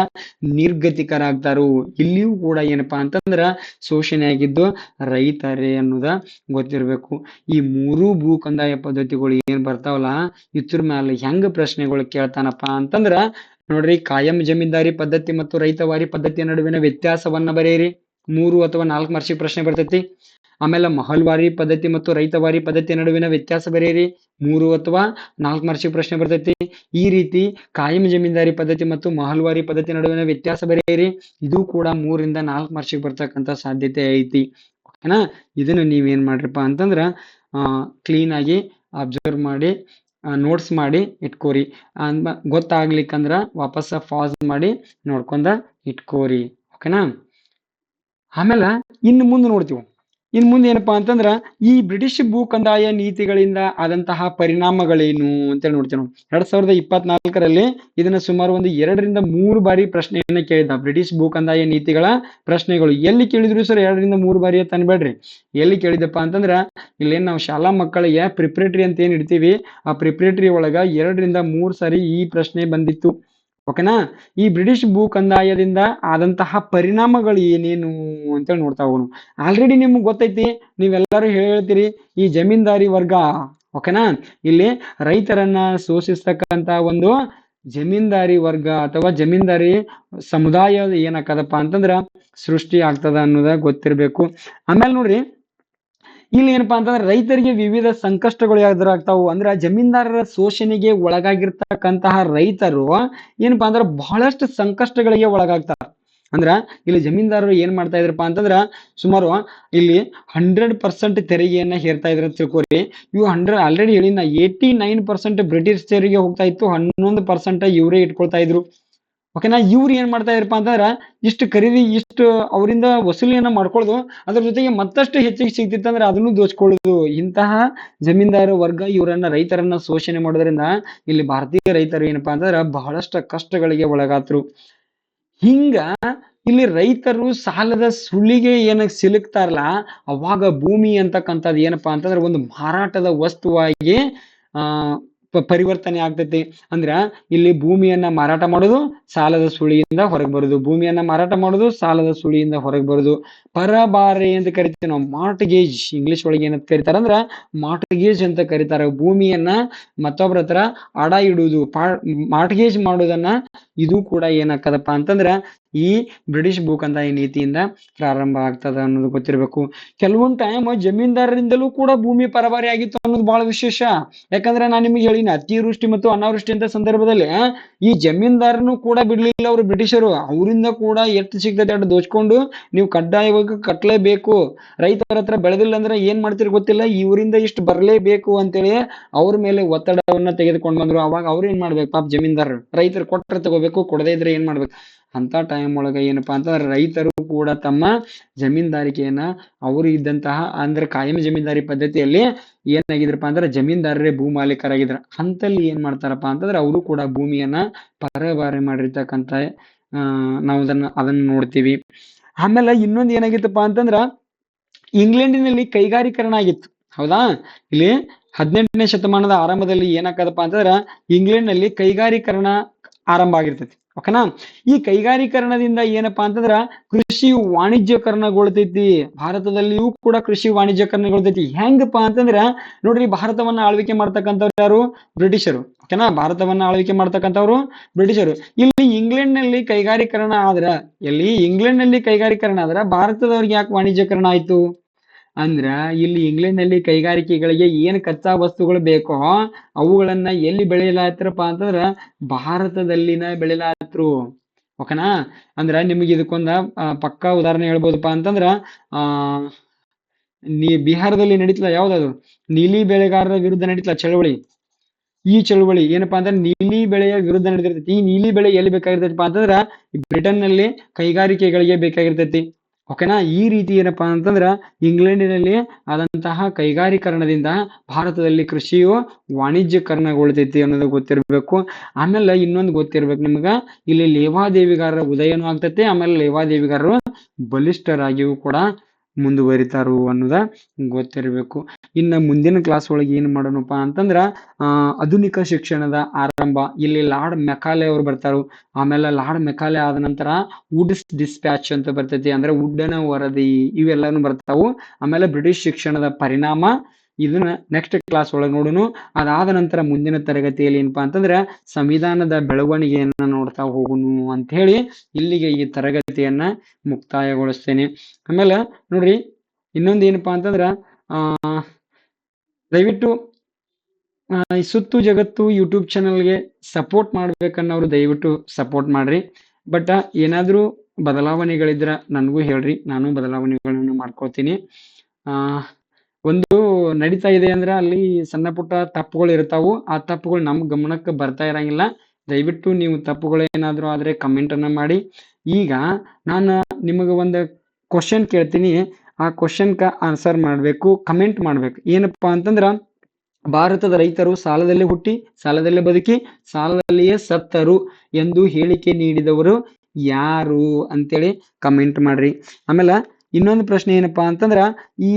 ನಿರ್ಗತಿಕರಾಗ್ತಾರು. ಇಲ್ಲಿಯೂ ಕೂಡ ಏನಪ್ಪಾ ಅಂತಂದ್ರ ಶೋಷಣೆ ಆಗಿದ್ದು ರೈತರೇ ಅನ್ನೋದ ಗೊತ್ತಿರಬೇಕು. ಈ ಮೂರು ಭೂ ಕಂದಾಯ ಪದ್ಧತಿಗಳು ಏನ್ ಬರ್ತಾವಲ್ಲ, ಇದ್ರ ಮ್ಯಾಲ ಹೆಂಗ ಪ್ರಶ್ನೆಗಳು ಕೇಳ್ತಾನಪ್ಪ ಅಂತಂದ್ರ, ನೋಡ್ರಿ ಕಾಯಂ ಜಮೀನ್ದಾರಿ ಪದ್ಧತಿ ಮತ್ತು ರೈತವಾರಿ ಪದ್ಧತಿಯ ನಡುವಿನ ವ್ಯತ್ಯಾಸವನ್ನ ಬರೆಯಿರಿ. ಮೂರು ಅಥವಾ ನಾಲ್ಕು ವರ್ಷಕ್ಕೆ ಪ್ರಶ್ನೆ ಬರ್ತೈತಿ. ಆಮೇಲೆ ಮಹಲ್ವಾರಿ ಪದ್ಧತಿ ಮತ್ತು ರೈತವಾರಿ ಪದ್ಧತಿ ನಡುವಿನ ವ್ಯತ್ಯಾಸ ಬರೆಯಿರಿ ಮೂರು ಅಥವಾ ನಾಲ್ಕು ಮಾರ್ಕ್ಸಿಗೆ ಪ್ರಶ್ನೆ ಬರ್ತೈತಿ. ಈ ರೀತಿ ಕಾಯಂ ಜಮೀನ್ದಾರಿ ಪದ್ಧತಿ ಮತ್ತು ಮಹಲ್ವಾರಿ ಪದ್ಧತಿ ನಡುವಿನ ವ್ಯತ್ಯಾಸ ಬರೆಯಿರಿ ಇದು ಕೂಡ ಮೂರಿಂದ ನಾಲ್ಕು ಮಾರ್ಕ್ಸಿಗೆ ಬರ್ತಕ್ಕಂಥ ಸಾಧ್ಯತೆ ಐತಿ. ಓಕೆನಾ? ಇದನ್ನ ನೀವೇನ್ ಮಾಡ್ರಿಪ್ಪ ಅಂತಂದ್ರ ಕ್ಲೀನ್ ಆಗಿ ಅಬ್ಸರ್ವ್ ಮಾಡಿ ನೋಟ್ಸ್ ಮಾಡಿ ಇಟ್ಕೋರಿ. ಅಂದ ಗೊತ್ತಾಗ್ಲಿಕ್ಕಂದ್ರ ವಾಪಸ್ ಫಾಸ್ ಮಾಡಿ ನೋಡ್ಕೊಂಡ ಇಟ್ಕೋರಿ. ಓಕೆನಾ? ಆಮೇಲೆ ಇನ್ನು ಮುಂದೆ ನೋಡ್ತೀವಿ. ಇನ್ನು ಮುಂದೆ ಏನಪ್ಪಾ ಅಂತಂದ್ರ ಈ ಬ್ರಿಟಿಷ್ ಭೂ ಕಂದಾಯ ನೀತಿಗಳಿಂದ ಆದಂತಹ ಪರಿಣಾಮಗಳೇನು ಅಂತೇಳಿ ನೋಡ್ತೇವೆ ನಾವು. ಎರಡ್ ಸಾವಿರದ ಇಪ್ಪತ್ನಾಲ್ಕರಲ್ಲಿ ಇದನ್ನ ಸುಮಾರು ಒಂದು ಎರಡರಿಂದ ಮೂರು ಬಾರಿ ಪ್ರಶ್ನೆಯನ್ನ ಕೇಳಿದ್ದ ಬ್ರಿಟಿಷ್ ಭೂ ಕಂದಾಯ ನೀತಿಗಳ ಪ್ರಶ್ನೆಗಳು. ಎಲ್ಲಿ ಕೇಳಿದ್ರು ಸರ್ ಎರಡರಿಂದ ಮೂರು ಬಾರಿ ಅಂತ ಅನ್ಬೇಡ್ರಿ. ಎಲ್ಲಿ ಕೇಳಿದಪ್ಪ ಅಂತಂದ್ರ ಇಲ್ಲೇನ್ ನಾವು ಶಾಲಾ ಮಕ್ಕಳಿಗೆ ಪ್ರಿಪ್ರೇಟರಿ ಅಂತ ಏನ್ ಇಡ್ತೀವಿ? ಆ ಪ್ರಿಪ್ರೇಟರಿ ಒಳಗ ಎರಡರಿಂದ ಮೂರ್ ಸಾರಿ ಈ ಪ್ರಶ್ನೆ ಬಂದಿತ್ತು. ಓಕೆನಾ? ಈ ಬ್ರಿಟಿಷ್ ಭೂ ಕಂದಾಯದಿಂದ ಆದಂತಹ ಪರಿಣಾಮಗಳು ಏನೇನು ಅಂತೇಳಿ ನೋಡ್ತಾ ಹೋಗೋಣ. ಆಲ್ರೆಡಿ ನಿಮ್ಗೆ ಗೊತ್ತೈತಿ, ನೀವೆಲ್ಲರೂ ಹೇಳ್ತೀರಿ, ಈ ಜಮೀನ್ದಾರಿ ವರ್ಗ, ಓಕೆನಾ? ಇಲ್ಲಿ ರೈತರನ್ನ ಶೋಷಿಸ್ತಕ್ಕಂತ ಒಂದು ಜಮೀನ್ದಾರಿ ವರ್ಗ ಅಥವಾ ಜಮೀನ್ದಾರಿ ಸಮುದಾಯ ಏನಾಕದಪ್ಪ ಅಂತಂದ್ರ ಸೃಷ್ಟಿ ಆಗ್ತದ ಅನ್ನೋದ ಗೊತ್ತಿರ್ಬೇಕು. ಆಮೇಲೆ ನೋಡ್ರಿ ಇಲ್ಲಿ ಏನಪ್ಪಾ ಅಂತಂದ್ರೆ ರೈತರಿಗೆ ವಿವಿಧ ಸಂಕಷ್ಟಗಳು ಎದುರಾಗ್ತಾವು. ಅಂದ್ರೆ ಜಮೀನ್ದಾರರ ಶೋಷಣೆಗೆ ಒಳಗಾಗಿರ್ತಕ್ಕಂತಹ ರೈತರು ಏನಪ್ಪಾ ಅಂದ್ರೆ ಬಹಳಷ್ಟು ಸಂಕಷ್ಟಗಳಿಗೆ ಒಳಗಾಗ್ತಾರೆ. ಅಂದ್ರ ಇಲ್ಲಿ ಜಮೀನ್ದಾರರು ಏನ್ ಮಾಡ್ತಾ ಇದ್ರಪ್ಪ ಅಂತಂದ್ರ ಸುಮಾರು ಇಲ್ಲಿ ಹಂಡ್ರೆಡ್ ಪರ್ಸೆಂಟ್ ತೆರಿಗೆಯನ್ನ ಹೇರ್ತಾ ಇದ್ರ ತಿಳ್ಕೊರಿ. ಇವು ಹಂಡ್ರೆಡ್ ಆಲ್ರೆಡಿ ಹೇಳಿ ನಾ ಏಯ್ಟಿ ನೈನ್ ಪರ್ಸೆಂಟ್ ಬ್ರಿಟಿಷ್ ತೆರಿಗೆ ಹೋಗ್ತಾ ಇತ್ತು. ಹನ್ನೊಂದು ಪರ್ಸೆಂಟ್ ಇವರೇ ಇಟ್ಕೊಳ್ತಾ ಇದ್ರು. ಓಕೆನಾ ಇವ್ರು ಏನ್ ಮಾಡ್ತಾ ಇದ್ರಪ್ಪ ಅಂತಂದ್ರೆ, ಇಷ್ಟು ಖರೀದಿ, ಇಷ್ಟು ಅವರಿಂದ ವಸೂಲಿಯನ್ನ ಮಾಡ್ಕೊಳ್ಳೋದು ಅದ್ರ ಜೊತೆಗೆ ಮತ್ತಷ್ಟು ಹೆಚ್ಚಿಗೆ ಸಿಗ್ತಿತ್ತಂದ್ರೆ ಅದನ್ನು ದೋಚ್ಕೊಳ್ಳೋದು ಇಂತಹ ಜಮೀನ್ದಾರ ವರ್ಗ ಇವರನ್ನ ರೈತರನ್ನ ಶೋಷಣೆ ಮಾಡೋದ್ರಿಂದ ಇಲ್ಲಿ ಭಾರತೀಯ ರೈತರು ಏನಪ್ಪಾ ಅಂತಂದ್ರೆ ಬಹಳಷ್ಟು ಕಷ್ಟಗಳಿಗೆ ಒಳಗಾತ್ರು ಹಿಂಗ ಇಲ್ಲಿ ರೈತರು ಸಾಲದ ಸುಳಿಗೆ ಏನ ಸಿಲುಕ್ತಾರಲ್ಲ, ಅವಾಗ ಭೂಮಿ ಅಂತಕ್ಕಂಥದ್ದು ಏನಪ್ಪಾ ಅಂತಂದ್ರೆ ಒಂದು ಮಾರಾಟದ ವಸ್ತುವಾಗಿ, ಆ ಪರಿವರ್ತನೆ ಆಗ್ತೈತಿ. ಅಂದ್ರ ಇಲ್ಲಿ ಭೂಮಿಯನ್ನ ಮಾರಾಟ ಮಾಡೋದು ಸಾಲದ ಸುಳಿಯಿಂದ ಹೊರಗೆ ಬರೋದು. ಭೂಮಿಯನ್ನ ಮಾರಾಟ ಮಾಡೋದು ಸಾಲದ ಸುಳಿಯಿಂದ ಹೊರಗೆ ಬರೋದು. ಪರಬಾರೆ ಅಂತ ಕರಿತೀವಿ ನಾವು. ಮಾರ್ಟ್ಗೇಜ್, ಇಂಗ್ಲಿಷ್ ಒಳಗೆ ಏನಂತ ಕರಿತಾರ ಅಂದ್ರ ಮಾರ್ಟ್ಗೇಜ್ ಅಂತ ಕರಿತಾರ. ಭೂಮಿಯನ್ನ ಮತ್ತೊಬ್ಬರ ಹತ್ರ ಅಡ ಇಡುವುದು ಮಾರ್ಟ್ಗೇಜ್ ಮಾಡೋದನ್ನ ಇದು ಕೂಡ ಏನಾಗ್ತದಪ್ಪ ಅಂತಂದ್ರ ಈ ಬ್ರಿಟಿಷ್ ಭೂಕಂದ ಈ ನೀತಿಯಿಂದ ಪ್ರಾರಂಭ ಆಗ್ತದ ಅನ್ನೋದು ಗೊತ್ತಿರಬೇಕು. ಕೆಲವೊಂದು ಟೈಮ್ ಜಮೀನ್ದಾರರಿಂದಲೂ ಕೂಡ ಭೂಮಿ ಪರಭಾರಿ ಆಗಿತ್ತು ಅನ್ನೋದು ಬಹಳ ವಿಶೇಷ. ಯಾಕಂದ್ರೆ ನಾನು ನಿಮಗೆ ಹೇಳಿನ, ಅತಿವೃಷ್ಟಿ ಮತ್ತು ಅನಾವೃಷ್ಟಿ ಅಂತ ಸಂದರ್ಭದಲ್ಲಿ ಈ ಜಮೀನ್ದಾರನು ಕೂಡ ಬಿಡ್ಲಿಲ್ಲ ಅವರು ಬ್ರಿಟಿಷರು. ಅವರಿಂದ ಕೂಡ ಎಷ್ಟು ಸಿಗ್ತದೆ ಅಷ್ಟು ದೋಚ್ಕೊಂಡು ನೀವು ಕಡ್ಡಾಯವಾಗಿ ಕಟ್ಟಲೇಬೇಕು ರೈತರ ಹತ್ರ ಬೆಳೆದಿಲ್ಲ ಅಂದ್ರೆ ಏನ್ ಮಾಡ್ತೀರಿ ಗೊತ್ತಿಲ್ಲ, ಇವರಿಂದ ಇಷ್ಟು ಬರಲೇಬೇಕು ಅಂತೇಳಿ ಅವ್ರ ಮೇಲೆ ಒತ್ತಡವನ್ನ ತೆಗೆದುಕೊಂಡು ಬಂದ್ರು. ಅವಾಗ ಅವ್ರು ಏನ್ ಮಾಡ್ಬೇಕು ಪಾಪ ಜಮೀನ್ದಾರರು? ರೈತರು ಕೊಟ್ಟರೆ ತಗೋಬೇಕು, ಕೊಡದೇ ಇದ್ರೆ ಏನ್ ಮಾಡ್ಬೇಕು? ಅಂತ ಟೈಮ್ ಒಳಗ ಏನಪ್ಪಾ ಅಂತಂದ್ರೆ ರೈತರು ಕೂಡ ತಮ್ಮ ಜಮೀನ್ದಾರಿಕೆಯನ್ನ ಅವರು ಇದ್ದಂತಹ ಅಂದ್ರೆ ಕಾಯಂ ಜಮೀನ್ದಾರಿ ಪದ್ಧತಿಯಲ್ಲಿ ಏನಾಗಿದ್ರಪ್ಪ ಅಂದ್ರೆ ಜಮೀನ್ದಾರರೇ ಭೂ ಮಾಲೀಕರಾಗಿದ್ರ. ಅಂತಲ್ಲಿ ಏನ್ ಮಾಡ್ತಾರಪ್ಪ ಅಂತಂದ್ರೆ ಅವರು ಕೂಡ ಭೂಮಿಯನ್ನ ಪರಬಾರಿ ಮಾಡಿರ್ತಕ್ಕಂತ ಆ, ನಾವು ಅದನ್ನ ಅದನ್ನ ನೋಡ್ತೀವಿ. ಆಮೇಲೆ ಇನ್ನೊಂದು ಏನಾಗಿತ್ತಪ್ಪ ಅಂತಂದ್ರ ಇಂಗ್ಲೆಂಡಿನಲ್ಲಿ ಕೈಗಾರೀಕರಣ ಆಗಿತ್ತು. ಹೌದಾ? ಇಲ್ಲಿ ಹದಿನೆಂಟನೇ ಶತಮಾನದ ಆರಂಭದಲ್ಲಿ ಏನಾಗದಪ್ಪ ಅಂತಂದ್ರ ಇಂಗ್ಲೆಂಡ್ನಲ್ಲಿ ಕೈಗಾರೀಕರಣ ಆರಂಭ ಆಗಿರ್ತೈತಿ. ಓಕೆನಾ? ಈ ಕೈಗಾರೀಕರಣದಿಂದ ಏನಪ್ಪಾ ಅಂತಂದ್ರ ಕೃಷಿ ವಾಣಿಜ್ಯಕರಣಗೊಳ್ತೈತಿ. ಭಾರತದಲ್ಲಿಯೂ ಕೂಡ ಕೃಷಿ ವಾಣಿಜ್ಯಕರಣಗೊಳ್ತೈತಿ. ಹೆಂಗಪ್ಪಾ ಅಂತಂದ್ರ ನೋಡ್ರಿ ಭಾರತವನ್ನ ಆಳ್ವಿಕೆ ಮಾಡ್ತಕ್ಕಂಥವ್ರು ಯಾರು? ಬ್ರಿಟಿಷರು. ಓಕೆನಾ? ಭಾರತವನ್ನ ಆಳ್ವಿಕೆ ಮಾಡ್ತಕ್ಕಂಥವ್ರು ಬ್ರಿಟಿಷರು. ಇಲ್ಲಿ ಇಂಗ್ಲೆಂಡ್ನಲ್ಲಿ ಕೈಗಾರೀಕರಣ ಆದ್ರ, ಎಲ್ಲಿ? ಇಂಗ್ಲೆಂಡ್ನಲ್ಲಿ ಕೈಗಾರೀಕರಣ ಆದ್ರ ಭಾರತದವ್ರಿಗೆ ಯಾಕೆ ವಾಣಿಜ್ಯಕರಣ ಆಯ್ತು? ಅಂದ್ರ ಇಲ್ಲಿ ಇಂಗ್ಲೆಂಡ್ನಲ್ಲಿ ಕೈಗಾರಿಕೆಗಳಿಗೆ ಏನ್ ಕಚ್ಚಾ ವಸ್ತುಗಳು ಬೇಕೋ ಅವುಗಳನ್ನ ಎಲ್ಲಿ ಬೆಳೆಯಲಾತ್ರಪ್ಪ ಅಂತಂದ್ರ ಭಾರತದಲ್ಲಿನ ಬೆಳೆಯಲಾತ್ರು. ಓಕೆನಾ? ಅಂದ್ರ ನಿಮಗೆ ಇದಕ್ಕೊಂದ ಪಕ್ಕಾ ಉದಾಹರಣೆ ಹೇಳ್ಬೋದಪ್ಪ ಅಂತಂದ್ರ, ಆ, ನೀ ಬಿಹಾರದಲ್ಲಿ ನಡೀತಲ್ಲ ಯಾವ್ದದು? ನೀಲಿ ಬೆಳೆಗಾರರ ವಿರುದ್ಧ ನಡೀತಲ್ಲ ಚಳವಳಿ. ಈ ಚಳುವಳಿ ಏನಪ್ಪಾ ಅಂದ್ರೆ ನೀಲಿ ಬೆಳೆಯ ವಿರುದ್ಧ ನಡೆದಿರ್ತೈತಿ ಈ ನೀಲಿ ಬೆಳೆ ಎಲ್ಲಿ ಬೇಕಾಗಿರ್ತೈತಿಪ್ಪ ಅಂತಂದ್ರ ಬ್ರಿಟನ್ನಲ್ಲಿ ಕೈಗಾರಿಕೆಗಳಿಗೆ ಬೇಕಾಗಿರ್ತೈತಿ. ಓಕೆನಾ ಈ ರೀತಿ ಏನಪ್ಪ ಅಂತಂದ್ರ ಇಂಗ್ಲೆಂಡಿನಲ್ಲಿ ಆದಂತಹ ಕೈಗಾರೀಕರಣದಿಂದ ಭಾರತದಲ್ಲಿ ಕೃಷಿಯು ವಾಣಿಜ್ಯಕರಣಗೊಳ್ತೈತಿ ಅನ್ನೋದು ಗೊತ್ತಿರಬೇಕು. ಆಮೇಲೆ ಇನ್ನೊಂದು ಗೊತ್ತಿರ್ಬೇಕು ನಿಮ್ಗ. ಇಲ್ಲಿ ಲೇವಾದೇವಿಗಾರರ ಉದಯನೂ ಆಗ್ತೈತಿ. ಆಮೇಲೆ ಲೇವಾದೇವಿಗಾರರು ಬಲಿಷ್ಠರಾಗಿಯೂ ಕೂಡ ಮುಂದುವರಿತಾರು ಅನ್ನೋದ ಗೊತ್ತಿರಬೇಕು. ಇನ್ನ ಮುಂದಿನ ಕ್ಲಾಸ್ ಒಳಗೆ ಏನು ಮಾಡೋಣಪ್ಪ ಅಂತಂದ್ರ ಆಧುನಿಕ ಶಿಕ್ಷಣದ ಆರಂಭ. ಇಲ್ಲಿ ಲಾರ್ಡ್ ಮೆಕಾಲೆ ಅವ್ರು ಬರ್ತಾರು. ಆಮೇಲೆ ಲಾರ್ಡ್ ಮೆಕಾಲೆ ಆದ ನಂತರ ವುಡ್ಸ್ ಡಿಸ್ಪ್ಯಾಚ್ ಅಂತ ಬರ್ತೈತಿ. ಅಂದ್ರೆ ವುಡ್ಡನ ವರದಿ ಇವೆಲ್ಲಾನು ಬರ್ತಾವು. ಆಮೇಲೆ ಬ್ರಿಟಿಷ್ ಶಿಕ್ಷಣದ ಪರಿಣಾಮ ಇದನ್ನ ನೆಕ್ಸ್ಟ್ ಕ್ಲಾಸ್ ಒಳಗೆ ನೋಡೋಣ ಅದಾದ ನಂತರ ಮುಂದಿನ ತರಗತಿಯಲ್ಲಿ ಏನಪ್ಪಾ ಅಂತಂದ್ರೆ ಸಂವಿಧಾನದ ಬೆಳವಣಿಗೆಯನ್ನ ನೋಡ್ತಾ ಹೋಗುನು ಅಂತ ಹೇಳಿ ಇಲ್ಲಿಗೆ ಈ ತರಗತಿಯನ್ನ ಮುಕ್ತಾಯಗೊಳಿಸ್ತೇನೆ. ಆಮೇಲೆ ನೋಡ್ರಿ, ಇನ್ನೊಂದು ಏನಪ್ಪಾ ಅಂತಂದ್ರ, ಆ, ದಯವಿಟ್ಟು ಈ ಸುತ್ತು ಜಗತ್ತು ಯೂಟ್ಯೂಬ್ ಚಾನಲ್ಗೆ ಸಪೋರ್ಟ್ ಮಾಡ್ಬೇಕನ್ನೋರು ದಯವಿಟ್ಟು ಸಪೋರ್ಟ್ ಮಾಡ್ರಿ. ಬಟ್ ಏನಾದರೂ ಬದಲಾವಣೆಗಳಿದ್ರ ನನಗೂ ಹೇಳ್ರಿ. ನಾನು ಬದಲಾವಣೆಗಳನ್ನು ಮಾಡ್ಕೋತೀನಿ ಆ ಒಂದು ನಡೀತಾ ಇದೆ ಅಂದ್ರೆ ಅಲ್ಲಿ ಸಣ್ಣ ಪುಟ್ಟ ತಪ್ಪುಗಳು ಇರ್ತಾವು. ಆ ತಪ್ಪುಗಳು ನಮ್ಮ ಗಮನಕ್ಕೆ ಬರ್ತಾ ಇರಂಗಿಲ್ಲ. ದಯವಿಟ್ಟು ನೀವು ತಪ್ಪುಗಳು ಏನಾದರೂ ಆದರೆ ಕಮೆಂಟನ್ನು ಮಾಡಿ. ಈಗ ನಾನು ನಿಮಗೆ ಒಂದು ಕ್ವಶನ್ ಕೇಳ್ತೀನಿ. ಆ ಕ್ವಶನ್ಕ ಆನ್ಸರ್ ಮಾಡಬೇಕು ಕಮೆಂಟ್ ಮಾಡಬೇಕು. ಏನಪ್ಪಾ ಅಂತಂದ್ರ, ಭಾರತದ ರೈತರು ಸಾಲದಲ್ಲಿ ಹುಟ್ಟಿ, ಸಾಲದಲ್ಲೇ ಬದುಕಿ, ಸಾಲದಲ್ಲಿಯೇ ಸತ್ತರು ಎಂದು ಹೇಳಿಕೆ ನೀಡಿದವರು ಯಾರು ಅಂತೇಳಿ ಕಮೆಂಟ್ ಮಾಡ್ರಿ. ಆಮೇಲೆ ಇನ್ನೊಂದು ಪ್ರಶ್ನೆ ಏನಪ್ಪಾ ಅಂತಂದ್ರ, ಈ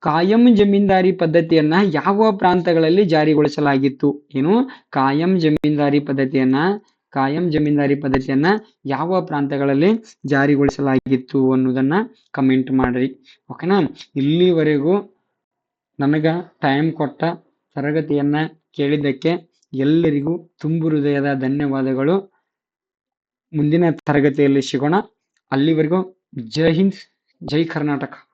ಕಾಯಂ ಜಮೀನ್ದಾರಿ ಪದ್ಧತಿಯನ್ನ ಯಾವ ಪ್ರಾಂತಗಳಲ್ಲಿ ಜಾರಿಗೊಳಿಸಲಾಗಿತ್ತು? ಏನು? ಕಾಯಂ ಜಮೀನ್ದಾರಿ ಪದ್ಧತಿಯನ್ನ, ಕಾಯಂ ಜಮೀನ್ದಾರಿ ಪದ್ಧತಿಯನ್ನ ಯಾವ ಪ್ರಾಂತಗಳಲ್ಲಿ ಜಾರಿಗೊಳಿಸಲಾಗಿತ್ತು ಅನ್ನೋದನ್ನ ಕಮೆಂಟ್ ಮಾಡ್ರಿ. ಓಕೆನಾ ಇಲ್ಲಿವರೆಗೂ ನನಗ ಟೈಮ್ ಕೊಟ್ಟ ತರಗತಿಯನ್ನ ಕೇಳಿದ್ದಕ್ಕೆ ಎಲ್ಲರಿಗೂ ತುಂಬು ಹೃದಯದ ಧನ್ಯವಾದಗಳು. ಮುಂದಿನ ತರಗತಿಯಲ್ಲಿ ಸಿಗೋಣ. ಅಲ್ಲಿವರೆಗೂ ಜೈ ಹಿಂದ್, ಜೈ ಕರ್ನಾಟಕ.